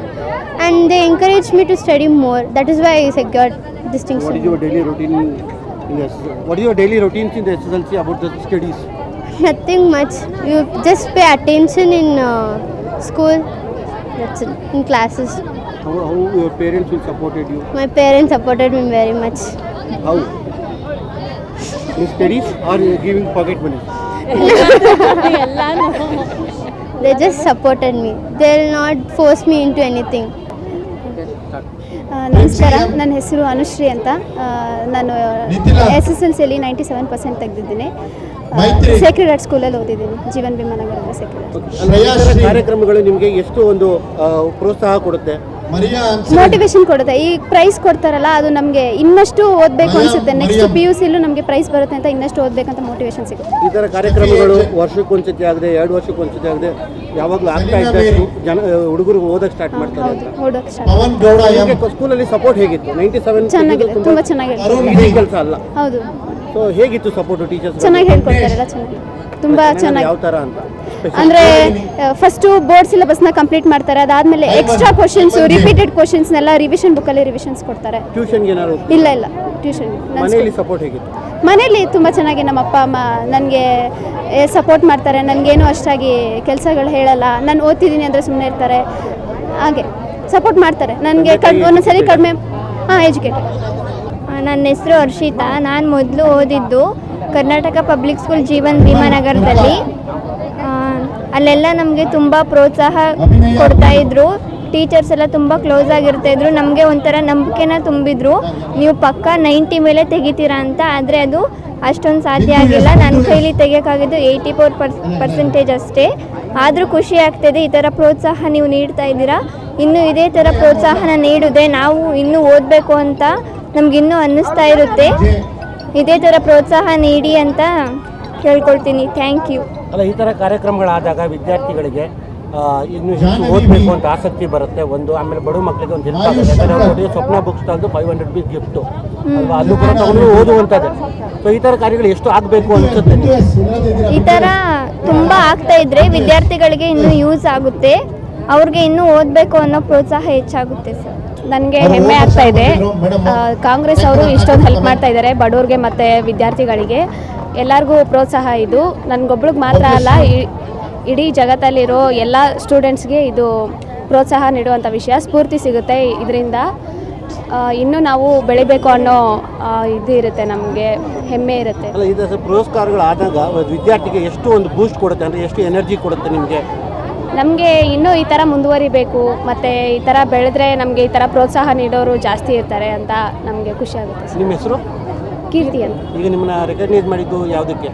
and they encouraged me to study more. That is why I secured distinction. what is your daily routine in the, what is your daily routines in the SSLC about the studies? [laughs] Nothing much. You just pay attention in uh, school. That's it. In classes. How, how your parents will supported you? My parents supported me very much. How? In studies or you giving pocket money? They just supported me. They'll not force me into anything. ನಮಸ್ಕಾರ ನನ್ನ ಹೆಸರು ಅನುಶ್ರೀ ಅಂತ ಆ, ನಾನು ಎಸ್ ಎಸ್ ಎಲ್ ಸಿಯಲ್ಲಿ ನೈಂಟಿ ಸೆವೆನ್ ಪರ್ಸೆಂಟ್ ತೆಗೆದಿದ್ದೀನಿ ಸೇಕ್ರೆಡ್ ಆರ್ಟ್ ಸ್ಕೂಲಲ್ಲಿ ಓದಿದ್ದೀನಿ ಜೀವನ್ ಭೀಮಾನಗರದ ಸೇಕ್ರೆಡ್ ಕಾರ್ಯಕ್ರಮಗಳು ನಿಮಗೆ ಎಷ್ಟು ಒಂದು ಪ್ರೋತ್ಸಾಹ ಕೊಡುತ್ತೆ? ಮೋಟಿವೇಶನ್ ಕೊಡುತ್ತೆ. ಈ ಪ್ರೈಸ್ ಕೊಡ್ತಾರಲ್ಲ ಅದು ನಮಗೆ ಇನ್ನಷ್ಟು ಓದಬೇಕು ಅನ್ಸುತ್ತೆ. ನೆಕ್ಸ್ಟ್ ಪಿ ಯು ಸಿಲು ನಮಗೆ ಪ್ರೈಸ್ ಬರುತ್ತೆ ಅಂತ ಇನ್ನಷ್ಟು ಓದಬೇಕಂತ ಮೋಟಿವೇಶನ್ ಸಿಗುತ್ತೆ. ಈ ಥರ ಕಾರ್ಯಕ್ರಮಗಳು ವರ್ಷಕ್ಕೆ ವರ್ಷಕ್ಕೊಂದ್ಸತಿ ಆಗದೆ ಎರಡು ವರ್ಷಕ್ಕೊಂದ್ಸತಿ ಆಗದೆ ಯಾವಾಗಲೂ ಆಗ್ತಾ ಇದ್ದಷ್ಟು ಜನ ಹುಡುಗರು ಓದಕ್ಕೆ ಸ್ಟಾರ್ಟ್ ಮಾಡ್ತಾರೆ ಓದಕ್ಕೆ ಸ್ಟಾರ್ಟ್ ಸ್ಕೂಲಲ್ಲಿ ಸಪೋರ್ಟ್ ಹೇಗಿತ್ತು? ನೈಂಟಿ ಸೆವೆನ್ ಚೆನ್ನಾಗಿದೆ ತುಂಬ ಚೆನ್ನಾಗಿದೆ. ಕೆಲಸ ಅಲ್ಲ. ಹೌದು. ಸೊ ಹೇಗಿತ್ತು ಸಪೋರ್ಟ್ ಟೀಚರ್ಸ್ ಚೆನ್ನಾಗಿ ಹೇಳ್ಕೊಡ್ತಾರೆ ಎಲ್ಲ ಚೆನ್ನಾಗಿ. ತುಂಬಾ ಚೆನ್ನಾಗಿ. ಯಾವ ಥರ ಅಂತ? ಅಂದರೆ ಫಸ್ಟು ಬೋರ್ಡ್ ಸಿಲೆಬಸ್ನ ಕಂಪ್ಲೀಟ್ ಮಾಡ್ತಾರೆ ಅದಾದಮೇಲೆ ಎಕ್ಸ್ಟ್ರಾ ಕ್ವಶನ್ಸ್ ರಿಪೀಟೆಡ್ ಕ್ವಶನ್ಸ್ನೆಲ್ಲ ರಿವಿಷನ್ ಬುಕ್ಕಲ್ಲಿ ರಿವಿಷನ್ಸ್ ಕೊಡ್ತಾರೆ. ಟ್ಯೂಷನ್ಗೆ ಏನಾದ್ರು ಇಲ್ಲ ಇಲ್ಲ. ಟ್ಯೂಷನ್ ಮನೆಯಲ್ಲಿ ಸಪೋರ್ಟ್ ಹೇಗಿತ್ತು? ಮನೇಲಿ ತುಂಬ ಚೆನ್ನಾಗಿ ನಮ್ಮ ಅಪ್ಪ ಅಮ್ಮ ನನಗೆ ಸಪೋರ್ಟ್ ಮಾಡ್ತಾರೆ. ನನಗೇನು ಅಷ್ಟಾಗಿ ಕೆಲಸಗಳು ಹೇಳಲ್ಲ. ನಾನು ಓದ್ತಿದ್ದೀನಿ ಅಂದರೆ ಸುಮ್ಮನೆ ಇರ್ತಾರೆ. ಹಾಗೆ ಸಪೋರ್ಟ್ ಮಾಡ್ತಾರೆ. ನನಗೆ ಕಡ್ ಒಂದೊಂದ್ಸರಿ ಕಡಿಮೆ ಹಾಂ ಎಜುಕೇಟೆಡ್ ನನ್ನ ಹೆಸರು ಹರ್ಷಿತಾ. ನಾನು ಮೊದಲು ಓದಿದ್ದು ಕರ್ನಾಟಕ ಪಬ್ಲಿಕ್ ಸ್ಕೂಲ್ ಜೀವನ್ ಭೀಮಾನಗರದಲ್ಲಿ ಅಲ್ಲೆಲ್ಲ ನಮಗೆ ತುಂಬ ಪ್ರೋತ್ಸಾಹ ಕೊಡ್ತಾ ಇದ್ರು. ಟೀಚರ್ಸ್ ಎಲ್ಲ ತುಂಬ ಕ್ಲೋಸ್ ಆಗಿರ್ತಾ ಇದ್ರು. ನಮಗೆ ಒಂಥರ ನಂಬಿಕೆನ ತುಂಬಿದ್ರು. ನೀವು ಪಕ್ಕ ನೈಂಟಿ ಮೇಲೆ ತೆಗಿತೀರಾ ಅಂತ, ಆದರೆ ಅದು ಅಷ್ಟೊಂದು ಸಾಧ್ಯ ಆಗಿಲ್ಲ. ನನ್ನ ಕೈಲಿ ತೆಗಿಯೋಕ್ಕಾಗಿದ್ದು ಏಯ್ಟಿ ಫೋರ್ ಪರ್ಸ್ ಪರ್ಸೆಂಟೇಜ್ ಅಷ್ಟೇ. ಆದರೂ ಖುಷಿ ಆಗ್ತಿದೆ, ಈ ಥರ ಪ್ರೋತ್ಸಾಹ ನೀವು ನೀಡ್ತಾ ಇದ್ದೀರಾ. ಇನ್ನು ಇದೇ ಥರ ಪ್ರೋತ್ಸಾಹನ ನೀಡಿದೆ ನಾವು ಇನ್ನೂ ಓದಬೇಕು ಅಂತ ನಮಗಿನ್ನೂ ಅನ್ನಿಸ್ತಾ ಇರುತ್ತೆ. ಇದೇ ಥರ ಪ್ರೋತ್ಸಾಹ ನೀಡಿ ಅಂತ ಕೇಳ್ಕೊಳ್ತೀನಿ. ಥ್ಯಾಂಕ್ ಯು ಅಲ್ಲ ಈ ಥರ ಕಾರ್ಯಕ್ರಮಗಳಾದಾಗ ವಿದ್ಯಾರ್ಥಿಗಳಿಗೆ ಇನ್ನು ಹೆಚ್ಚು ಓದಬೇಕು ಅಂತ ಆಸಕ್ತಿ ಬರುತ್ತೆ. ಒಂದು ಆಮೇಲೆ ಬಡ ಮಕ್ಕಳಿಗೆ ಒಂದು ಹೆಲ್ಪ್ ಆಗುತ್ತೆ. ಯಾಕಂದ್ರೆ ಸ್ವಪ್ನ ಬುಕ್ಸ್ ತಂದು ಫೈವ್ ಹಂಡ್ರೆಡ್ ರುಪೀಸ್ ಗಿಫ್ಟು ಅಲ್ವಾ? ಅಲ್ಲೂ ಕೂಡ ತಗೊಂಡು ಓದುವಂಥದ್ದು. ಸೊ ಈ ಥರ ಕಾರ್ಯಗಳು ಎಷ್ಟು ಆಗಬೇಕು ಅನಿಸುತ್ತೆ? ಈ ಥರ ತುಂಬ ಆಗ್ತಾ ಇದ್ರೆ ವಿದ್ಯಾರ್ಥಿಗಳಿಗೆ ಇನ್ನೂ ಯೂಸ್ ಆಗುತ್ತೆ. ಅವ್ರಿಗೆ ಇನ್ನೂ ಓದಬೇಕು ಅನ್ನೋ ಪ್ರೋತ್ಸಾಹ ಹೆಚ್ಚಾಗುತ್ತೆ ಸರ್ ನನಗೆ ಹೆಮ್ಮೆ ಆಗ್ತಾ ಇದೆ. ಕಾಂಗ್ರೆಸ್ ಅವರು ಇಷ್ಟೊಂದು ಹೆಲ್ಪ್ ಮಾಡ್ತಾ ಇದ್ದಾರೆ ಬಡವ್ರಿಗೆ ಮತ್ತು ವಿದ್ಯಾರ್ಥಿಗಳಿಗೆ. ಎಲ್ಲರಿಗೂ ಪ್ರೋತ್ಸಾಹ ಇದು. ನನಗೊಬ್ಳಿಗೆ ಮಾತ್ರ ಅಲ್ಲ ಇಡೀ ಜಗತ್ತಲ್ಲಿರೋ ಎಲ್ಲ ಸ್ಟೂಡೆಂಟ್ಸ್ಗೆ ಇದು ಪ್ರೋತ್ಸಾಹ ನೀಡುವಂಥ ವಿಷಯ, ಸ್ಫೂರ್ತಿ ಸಿಗುತ್ತೆ ಇದರಿಂದ. ಇನ್ನೂ ನಾವು ಬೆಳಿಬೇಕು ಅನ್ನೋ ಇದು ಇರುತ್ತೆ, ನಮಗೆ ಹೆಮ್ಮೆ ಇರುತ್ತೆ. ಪುರಸ್ಕಾರಗಳು ಆದಾಗ ವಿದ್ಯಾರ್ಥಿಗೆ ಎಷ್ಟು ಒಂದು ಬೂಸ್ಟ್ ಕೊಡುತ್ತೆ, ಅಂದರೆ ಎಷ್ಟು ಎನರ್ಜಿ ಕೊಡುತ್ತೆ ನಿಮಗೆ? ನಮಗೆ ಇನ್ನೂ ಈ ಥರ ಮುಂದುವರಿಬೇಕು ಮತ್ತು ಈ ಥರ ಬೆಳೆದ್ರೆ ನಮಗೆ ಈ ಥರ ಪ್ರೋತ್ಸಾಹ ನೀಡೋರು ಜಾಸ್ತಿ ಇರ್ತಾರೆ ಅಂತ ನಮಗೆ ಖುಷಿ ಆಗುತ್ತೆ ನಿಮ್ಮ ಹೆಸರು? ಕೀರ್ತಿ ಅಂತ. ಈಗ ನಿಮ್ಮನ್ನ ರೆಕಗ್ನೈಸ್ ಮಾಡಿದ್ದು ಯಾವುದಕ್ಕೆ?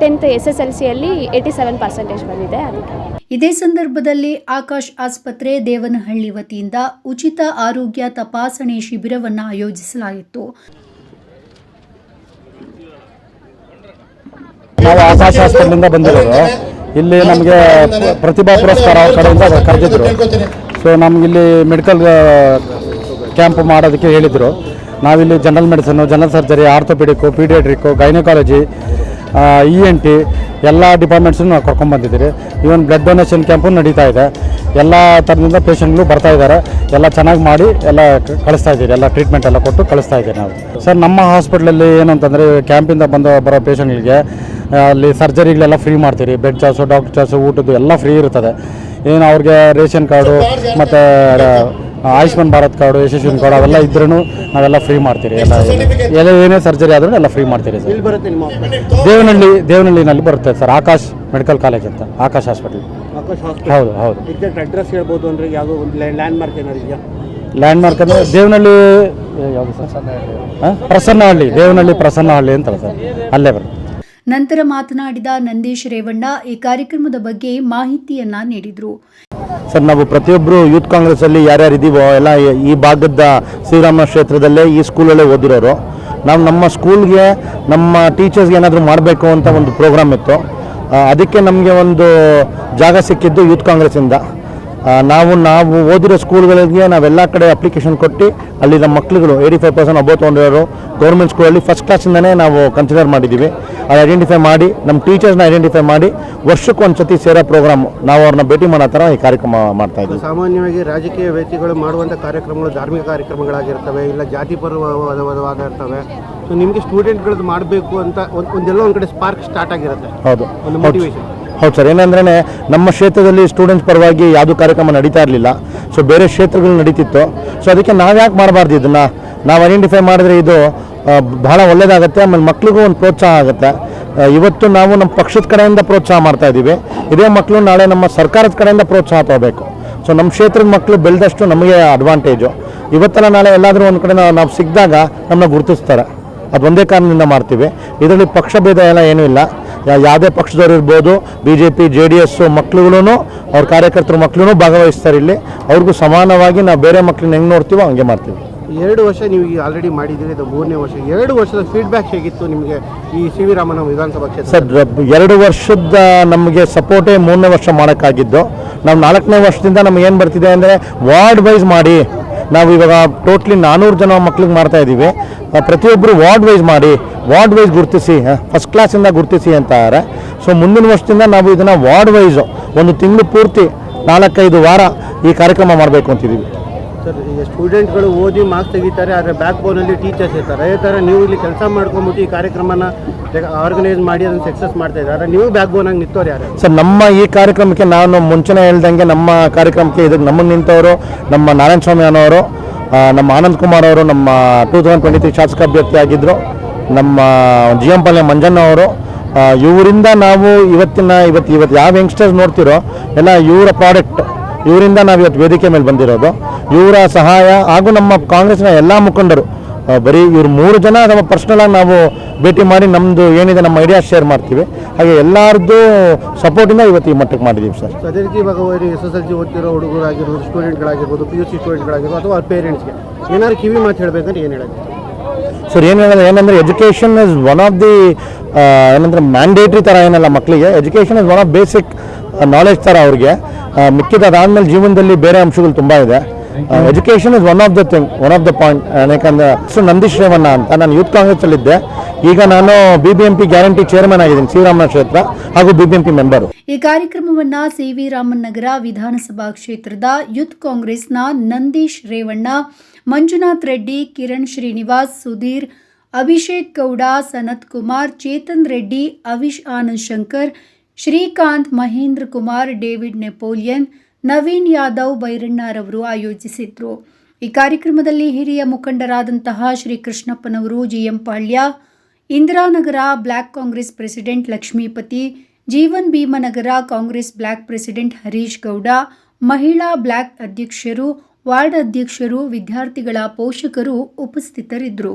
ಟೆಂತ್ ಎಸ್ ಎಸ್ ಎಲ್ ಸಿಯಲ್ಲಿ ಏಯ್ಟಿ ಸೆವೆನ್ ಪರ್ಸೆಂಟೇಜ್ ಬಂದಿದೆ ಅದಕ್ಕೆ. ಇದೇ ಸಂದರ್ಭದಲ್ಲಿ ಆಕಾಶ್ ಆಸ್ಪತ್ರೆ ದೇವನಹಳ್ಳಿ ವತಿಯಿಂದ ಉಚಿತ ಆರೋಗ್ಯ ತಪಾಸಣೆ ಶಿಬಿರವನ್ನು ಆಯೋಜಿಸಲಾಗಿತ್ತು ನಾವು ಆಕಾಶ ಆಸ್ಪತ್ರೆಯಿಂದ ಬಂದಿರೋದು. ಇಲ್ಲಿ ನಮಗೆ ಪ್ರತಿಭಾ ಪುರಸ್ಕಾರ ಕಡೆಯಿಂದ ಕರೆದಿದ್ದರು ಸೊ ನಮಗಿಲ್ಲಿ ಮೆಡಿಕಲ್ ಕ್ಯಾಂಪ್ ಮಾಡೋದಕ್ಕೆ ಹೇಳಿದರು. ನಾವಿಲ್ಲಿ general medicine general surgery orthopaedic paediatric gynaecology E N T ಎಲ್ಲ ಡಿಪಾರ್ಟ್ಮೆಂಟ್ಸನ್ನು ನಾವು ಕರ್ಕೊಂಡ್ಬಂದಿದ್ದೀರಿ ಈವನ್ ಬ್ಲಡ್ ಡೊನೇಷನ್ ಕ್ಯಾಂಪು ನಡೀತಾ ಇದೆ. ಎಲ್ಲ ಥರದಿಂದ ಪೇಷಂಟ್ಗಳು ಬರ್ತಾ ಇದ್ದಾರೆ. ಎಲ್ಲ ಚೆನ್ನಾಗಿ ಮಾಡಿ ಎಲ್ಲ ಕಳಿಸ್ತಾ ಇದ್ದೀರಿ. ಎಲ್ಲ ಟ್ರೀಟ್ಮೆಂಟ್ ಎಲ್ಲ ಕೊಟ್ಟು ಕಳಿಸ್ತಾ ಇದ್ದೀರಿ ನಾವು. ಸರ್ ನಮ್ಮ ಹಾಸ್ಪಿಟ್ಲಲ್ಲಿ ಏನಂತಂದರೆ ಕ್ಯಾಂಪಿಂದ ಬಂದ ಬರೋ ಪೇಷಂಟ್ಗಳಿಗೆ ಅಲ್ಲಿ ಸರ್ಜರಿಗಳೆಲ್ಲ ಫ್ರೀ ಮಾಡ್ತೀರಿ. ಬೆಡ್ ಚಾರ್ಜು ಡಾಕ್ಟರ್ ಚಾರ್ಜು ಊಟದ್ದು ಎಲ್ಲ ಫ್ರೀ ಇರ್ತದೆ. ಏನು ಅವ್ರಿಗೆ ರೇಷನ್ ಕಾರ್ಡು ಮತ್ತು ಆಯುಷ್ಮಾನ್ ಭಾರತ್ ಕಾರ್ಡು ಯಶಸ್ವಿನಿ ಕಾರ್ಡ್ ಅವೆಲ್ಲ ಇದ್ರೂ ನಾವೆಲ್ಲ ಫ್ರೀ ಮಾಡ್ತೀರಿ. ಎಲ್ಲ ಎಲ್ಲ ಏನೇ ಸರ್ಜರಿ ಆದ್ರೂ ಎಲ್ಲ ಫ್ರೀ ಮಾಡ್ತೀರಿ ಸರ್. ದೇವನಹಳ್ಳಿ ದೇವನಹಳ್ಳಿನಲ್ಲಿ ಬರುತ್ತೆ ಸರ್ ಆಕಾಶ್ ಮೆಡಿಕಲ್ ಕಾಲೇಜ್ ಅಂತ ಆಕಾಶ್ ಹಾಸ್ಪಿಟಲ್ ಆಕಾಶ್ ಹಾಸ್ಪಿಟಲ್ ಹೌದು ಹೌದು. ಎಕ್ಸಾಕ್ಟ್ ಅಡ್ರೆಸ್ ಹೇಳ್ಬೋದು ಅಂದರೆ ಯಾವುದೋ ಒಂದು ಲ್ಯಾಂಡ್ ಮಾರ್ಕ್ ಏನಾದ್ರು ಇದೆಯಾ? ಲ್ಯಾಂಡ್ ಮಾರ್ಕ್ ಅಂದರೆ ದೇವನಹಳ್ಳಿ ಯಾವುದು ಸರ್? ಪ್ರಸನ್ನಹಳ್ಳಿ ದೇವನಹಳ್ಳಿ ಪ್ರಸನ್ನಹಳ್ಳಿ ಅಂತಲ್ಲ ಸರ್ ಅಲ್ಲೇ ಬರುತ್ತೆ. ನಂತರ ಮಾತನಾಡಿದ ನಂದೀಶ್ ರೇವಣ್ಣ ಈ ಕಾರ್ಯಕ್ರಮದ ಬಗ್ಗೆ ಮಾಹಿತಿಯನ್ನ ನೀಡಿದರು. ಸರ್, ನಾವು ಪ್ರತಿಯೊಬ್ಬರು ಯೂತ್ ಕಾಂಗ್ರೆಸ್ಸಲ್ಲಿ ಯಾರ್ಯಾರು ಇದೀವೋ, ಎಲ್ಲ ಈ- ಭಾಗದ ಶ್ರೀರಾಮ ಕ್ಷೇತ್ರದಲ್ಲೇ ಈ ಸ್ಕೂಲಲ್ಲೇ ಓದಿರೋರು. ನಾವು ನಮ್ಮ ಸ್ಕೂಲ್ಗೆ ನಮ್ಮ ಟೀಚರ್ಸ್ಗೆ ಏನಾದರೂ ಮಾಡಬೇಕು ಅಂತ ಒಂದು ಪ್ರೋಗ್ರಾಮ್ ಇತ್ತು. ಅದಕ್ಕೆ ನಮಗೆ ಒಂದು ಜಾಗ ಸಿಕ್ಕಿದ್ದು ಯೂತ್ ಕಾಂಗ್ರೆಸ್ಸಿಂದ. ನಾವು ನಾವು ಓದಿರೋ ಸ್ಕೂಲ್ಗಳಿಗೆ ನಾವೆಲ್ಲ ಕಡೆ ಅಪ್ಲಿಕೇಶನ್ ಕೊಟ್ಟು ಅಲ್ಲಿ ನಮ್ಮ ಮಕ್ಳುಗಳು eighty five percent above government ಸ್ಕೂಲಲ್ಲಿ ಫಸ್ಟ್ ಕ್ಲಾಸಿಂದನೇ ನಾವು ಕನ್ಸಿಡರ್ ಮಾಡಿದ್ದೀವಿ ಅದು ಐಡೆಂಟಿಫೈ ಮಾಡಿ ನಮ್ಮ ಟೀಚರ್ಸ್ನ ಐಡೆಂಟಿಫೈ ಮಾಡಿ ವರ್ಷಕ್ಕೆ ಒಂದು ಸತಿ ಸೇರೋ ಪ್ರೋಗ್ರಾಮ್ ನಾವು ಅವ್ರನ್ನ ಭೇಟಿ ಮಾಡೋ ಥರ ಈ ಕಾರ್ಯಕ್ರಮ ಮಾಡ್ತಾ ಇದ್ದೀವಿ. ಸಾಮಾನ್ಯವಾಗಿ ರಾಜಕೀಯ ವ್ಯಕ್ತಿಗಳು ಮಾಡುವಂಥ ಕಾರ್ಯಕ್ರಮಗಳು ಧಾರ್ಮಿಕ ಕಾರ್ಯಕ್ರಮಗಳಾಗಿರ್ತವೆ ಇಲ್ಲ ಜಾತಿ ಪರವಾದ ಇರ್ತವೆ. ಸೊ ನಿಮಗೆ ಸ್ಟೂಡೆಂಟ್ಗಳದ್ದು ಮಾಡಬೇಕು ಅಂತ ಒಂದೆಲ್ಲ ಒಂದು ಕಡೆ ಸ್ಪಾರ್ಕ್ ಸ್ಟಾರ್ಟ್ ಆಗಿರುತ್ತೆ. ಹೌದು. ಒಂದು ಮೋಟಿವೇಶನ್ ಹೌದು ಸರ್. ಏನಂದ್ರೆ ನಮ್ಮ ಕ್ಷೇತ್ರದಲ್ಲಿ ಸ್ಟೂಡೆಂಟ್ಸ್ ಪರವಾಗಿ ಯಾವುದು ಕಾರ್ಯಕ್ರಮ ನಡೀತಾ ಇರಲಿಲ್ಲ. ಸೊ ಬೇರೆ ಕ್ಷೇತ್ರಗಳು ನಡೀತಿತ್ತು. ಸೊ ಅದಕ್ಕೆ ನಾವು ಯಾಕೆ ಮಾಡಬಾರ್ದು ಇದನ್ನು? ನಾವು ಐಡೆಂಟಿಫೈ ಮಾಡಿದ್ರೆ ಇದು ಬಹಳ ಒಳ್ಳೆಯದಾಗುತ್ತೆ ಆಮೇಲೆ ಮಕ್ಳಿಗೂ ಒಂದು ಪ್ರೋತ್ಸಾಹ ಆಗುತ್ತೆ. ಇವತ್ತು ನಾವು ನಮ್ಮ ಪಕ್ಷದ ಕಡೆಯಿಂದ ಪ್ರೋತ್ಸಾಹ ಮಾಡ್ತಾ ಇದ್ದೀವಿ. ಇದೇ ಮಕ್ಕಳು ನಾಳೆ ನಮ್ಮ ಸರ್ಕಾರದ ಕಡೆಯಿಂದ ಪ್ರೋತ್ಸಾಹ ತಗೋಬೇಕು. ಸೊ ನಮ್ಮ ಕ್ಷೇತ್ರದ ಮಕ್ಕಳು ಬೆಳೆದಷ್ಟು ನಮಗೆ ಅಡ್ವಾಂಟೇಜು ಇವತ್ತೆಲ್ಲ ನಾಳೆ ಎಲ್ಲಾದರೂ ಒಂದು ಕಡೆ ನಾವು ನಾವು ಸಿಕ್ಕಿದಾಗ ನಮ್ಮನ್ನ ಗುರುತಿಸ್ತಾರೆ. ಅದು ಒಂದೇ ಕಾರಣದಿಂದ ಮಾಡ್ತೀವಿ. ಇದರಲ್ಲಿ ಪಕ್ಷ ಭೇದ ಎಲ್ಲ ಏನೂ ಇಲ್ಲ. ಯಾವುದೇ ಪಕ್ಷದವ್ರು ಇರ್ಬೋದು B J P J D S ಮಕ್ಳುಗಳೂ ಅವ್ರ ಕಾರ್ಯಕರ್ತರ ಮಕ್ಕಳೂ ಭಾಗವಹಿಸ್ತಾರೆ ಇಲ್ಲಿ. ಅವ್ರಿಗೂ ಸಮಾನವಾಗಿ ನಾವು ಬೇರೆ ಮಕ್ಳನ್ನ ಹೆಂಗೆ ನೋಡ್ತೀವೋ ಹಂಗೆ ಮಾಡ್ತೀವಿ. ಎರಡು ವರ್ಷ ನೀವು ಈಗ ಆಲ್ರೆಡಿ ಮಾಡಿದ್ದೀರಿ, ಇದು ಮೂರನೇ ವರ್ಷ. ಎರಡು ವರ್ಷದ ಫೀಡ್ಬ್ಯಾಕ್ ಹೇಗಿತ್ತು ನಿಮಗೆ ಈ ಸಿ ವಿ ರಾಮನ ವಿಧಾನಸಭಾ ಕ್ಷೇತ್ರ? ಸರ್ ಎರಡು ವರ್ಷದ ನಮಗೆ ಸಪೋರ್ಟೇ ಮೂರನೇ ವರ್ಷ ಮಾಡೋಕ್ಕಾಗಿದ್ದು. ನಾವು ನಾಲ್ಕನೇ ವರ್ಷದಿಂದ ನಮ್ಗೆ ಏನು ಬರ್ತಿದೆ ಅಂದರೆ ವಾರ್ಡ್ ವೈಸ್ ಮಾಡಿ, ನಾವು ಇವಾಗ ಟೋಟ್ಲಿ ನಾನ್ನೂರು ಜನ ಮಕ್ಳಿಗೆ ಮಾಡ್ತಾ ಇದ್ದೀವಿ ಪ್ರತಿಯೊಬ್ಬರು ವಾರ್ಡ್ ವೈಸ್ ಮಾಡಿ, ವಾರ್ಡ್ ವೈಸ್ ಗುರುತಿಸಿ ಫಸ್ಟ್ ಕ್ಲಾಸಿಂದ ಗುರುತಿಸಿ ಅಂತಾರೆ ಸೊ ಮುಂದಿನ ವರ್ಷದಿಂದ ನಾವು ಇದನ್ನು ವಾರ್ಡ್ ವೈಸು ಒಂದು ತಿಂಗಳು ಪೂರ್ತಿ ನಾಲ್ಕೈದು ವಾರ ಈ ಕಾರ್ಯಕ್ರಮ ಮಾಡಬೇಕು ಅಂತಿದ್ದೀವಿ ಸರ್, ಈಗ ಸ್ಟೂಡೆಂಟ್ಗಳು ಓದಿ ಮಾರ್ಕ್ಸ್ ತೆಗಿತಾರೆ, ಆದರೆ ಬ್ಯಾಕ್ ಬೋನಲ್ಲಿ ಟೀಚರ್ಸ್ ಇರ್ತಾರೆ. ಅದೇ ಥರ ನೀವು ಇಲ್ಲಿ ಕೆಲಸ ಮಾಡ್ಕೊಂಬಿಟ್ಟು ಈ ಕಾರ್ಯಕ್ರಮನ ಆರ್ಗನೈಸ್ ಮಾಡಿ ಅದನ್ನು ಸಕ್ಸಸ್ ಮಾಡ್ತಾ ಇದ್ದಾರೆ. ನೀವು ಬ್ಯಾಕ್ ಆಗಿ ನಿಂತವ್ರು ಯಾರು? ಸರ್, ನಮ್ಮ ಈ ಕಾರ್ಯಕ್ರಮಕ್ಕೆ ನಾನು ಮುಂಚೆನೇ ಹೇಳ್ದಂಗೆ ನಮ್ಮ ಕಾರ್ಯಕ್ರಮಕ್ಕೆ ಇದಕ್ಕೆ ನಮ್ಮನ್ನು ನಿಂತವರು, ನಮ್ಮ ನಾರಾಯಣ ಸ್ವಾಮಿ ಅನ್ನೋರು ನಮ್ಮ ಆನಂದ್ ಕುಮಾರ್ ಅವರು ನಮ್ಮ ಟೂ ತೌಸಂಡ್ ಟ್ವೆಂಟಿ ತ್ರೀ ಶಾಸಕ ಅಭ್ಯರ್ಥಿ ಆಗಿದ್ದರು ನಮ್ಮ ಜಿ ಎಂ ಪಾಲ್ಯ ಮಂಜಣ್ಣ ಅವರು ಇವರಿಂದ ನಾವು ಇವತ್ತಿನ, ಇವತ್ತು ಇವತ್ತು ಯಾವ ಯಂಗ್ಸ್ಟರ್ಸ್ ನೋಡ್ತಿರೋ, ಎಲ್ಲ ಇವರ ಪ್ರಾಡಕ್ಟ್ ಇವರಿಂದ ನಾವು ಇವತ್ತು ವೇದಿಕೆ ಮೇಲೆ ಬಂದಿರೋದು. ಇವರ ಸಹಾಯ ಹಾಗೂ ನಮ್ಮ ಕಾಂಗ್ರೆಸ್ನ ಎಲ್ಲ ಮುಖಂಡರು ಬರೀ ಇವ್ರು ಮೂರು ಜನ ನಮ್ಮ ಪರ್ಸ್ನಲಾಗಿ ನಾವು ಭೇಟಿ ಮಾಡಿ ನಮ್ಮದು ಏನಿದೆ ನಮ್ಮ ಐಡಿಯಾ ಶೇರ್ ಮಾಡ್ತೀವಿ. ಹಾಗೆ ಎಲ್ಲರದ್ದು ಸಪೋರ್ಟಿಂದ ಇವತ್ತು ಈ ಮಟ್ಟಕ್ಕೆ ಮಾಡಿದ್ದೀವಿ ಸರ್. ಅದೇ ರೀತಿ ಇವಾಗ ಎಸ್ ಎಸ್ ಎಲ್ ಸಿ ಓದ್ತಿರೋ ಹುಡುಗರಾಗಿರ್ಬೋದು ಸ್ಟೂಡೆಂಟ್ಗಳಾಗಿರ್ಬೋದು ಪಿ ಯು ಸಿ ಸ್ಟೂಡೆಂಟ್ಗಳಾಗಿರ್ಬೋದು ಅಥವಾ ಪೇರೆಂಟ್ಸ್ಗೆ ಏನಾದ್ರು ಕಿವಿ ಮಾತು ಹೇಳಬೇಕಂದ್ರೆ ಏನು ಹೇಳೋದು? ಸರ್ ಏನು ಹೇಳೋದು ಏನಂದರೆ education is one of the ಏನಂದ್ರೆ ಮ್ಯಾಂಡೇಟ್ರಿ ಥರ ಏನಲ್ಲ ಮಕ್ಕಳಿಗೆ education is one of basic knowledge ಥರ ಅವ್ರಿಗೆ. ಮುಖ್ಯದ ಮಿಕ್ಕಿದ ಅದಾದಮೇಲೆ ಜೀವನದಲ್ಲಿ ಬೇರೆ ಅಂಶಗಳು ತುಂಬ ಇದೆ. Education is one of the thing one of the point ಯಾಕಂದ್ರೆ ಸೊ ನಂದೀಶ್ ರೇವಣ್ಣ ಅಂತ ನಾನು ಯೂತ್ ಕಾಂಗ್ರೆಸ್ಸಲ್ಲಿದ್ದೆ ಈಗ ನಾನು B B M P guarantee chairman ಆಗಿದ್ದೀನಿ ಶ್ರೀರಾಮನ ಕ್ಷೇತ್ರ ಹಾಗೂ B B M P member ಈ ಕಾರ್ಯಕ್ರಮವನ್ನ ಸಿ ವಿ ರಾಮನ್ ನಗರ ವಿಧಾನಸಭಾ ಕ್ಷೇತ್ರದ ಯೂತ್ ಕಾಂಗ್ರೆಸ್ನ ನಂದೀಶ್ ರೇವಣ್ಣ ಮಂಜುನಾಥ್ ರೆಡ್ಡಿ ಕಿರಣ್ ಶ್ರೀನಿವಾಸ್ ಸುಧೀರ್ ಅಭಿಷೇಕ್ ಗೌಡ ಸನತ್ ಕುಮಾರ್ ಚೇತನ್ ರೆಡ್ಡಿ ಅವಿಶ್ ಆನಂದ್ ಶಂಕರ್ ಶ್ರೀಕಾಂತ್, ಮಹೇಂದ್ರ ಕುಮಾರ್, ಡೇವಿಡ್ ನೆಪೋಲಿಯನ್, ನವೀನ್ ಯಾದವ್ ಬೈರಣ್ಣರವರು ಆಯೋಜಿಸಿದ್ರು. ಈ ಕಾರ್ಯಕ್ರಮದಲ್ಲಿ ಹಿರಿಯ ಮುಖಂಡರಾದಂತಹ Shri ಕೃಷ್ಣಪ್ಪನವರು GM Palya, Indiranagar block Congress president Lakshmipathi, Jeevan Bhimanagar Congress block president Harish Gowda, ಮಹಿಳಾ ಬ್ಲಾಕ್ ಅಧ್ಯಕ್ಷರು, ವಾರ್ಡ್ ಅಧ್ಯಕ್ಷರು, ವಿದ್ಯಾರ್ಥಿಗಳ ಪೋಷಕರು ಉಪಸ್ಥಿತರಿದ್ದರು.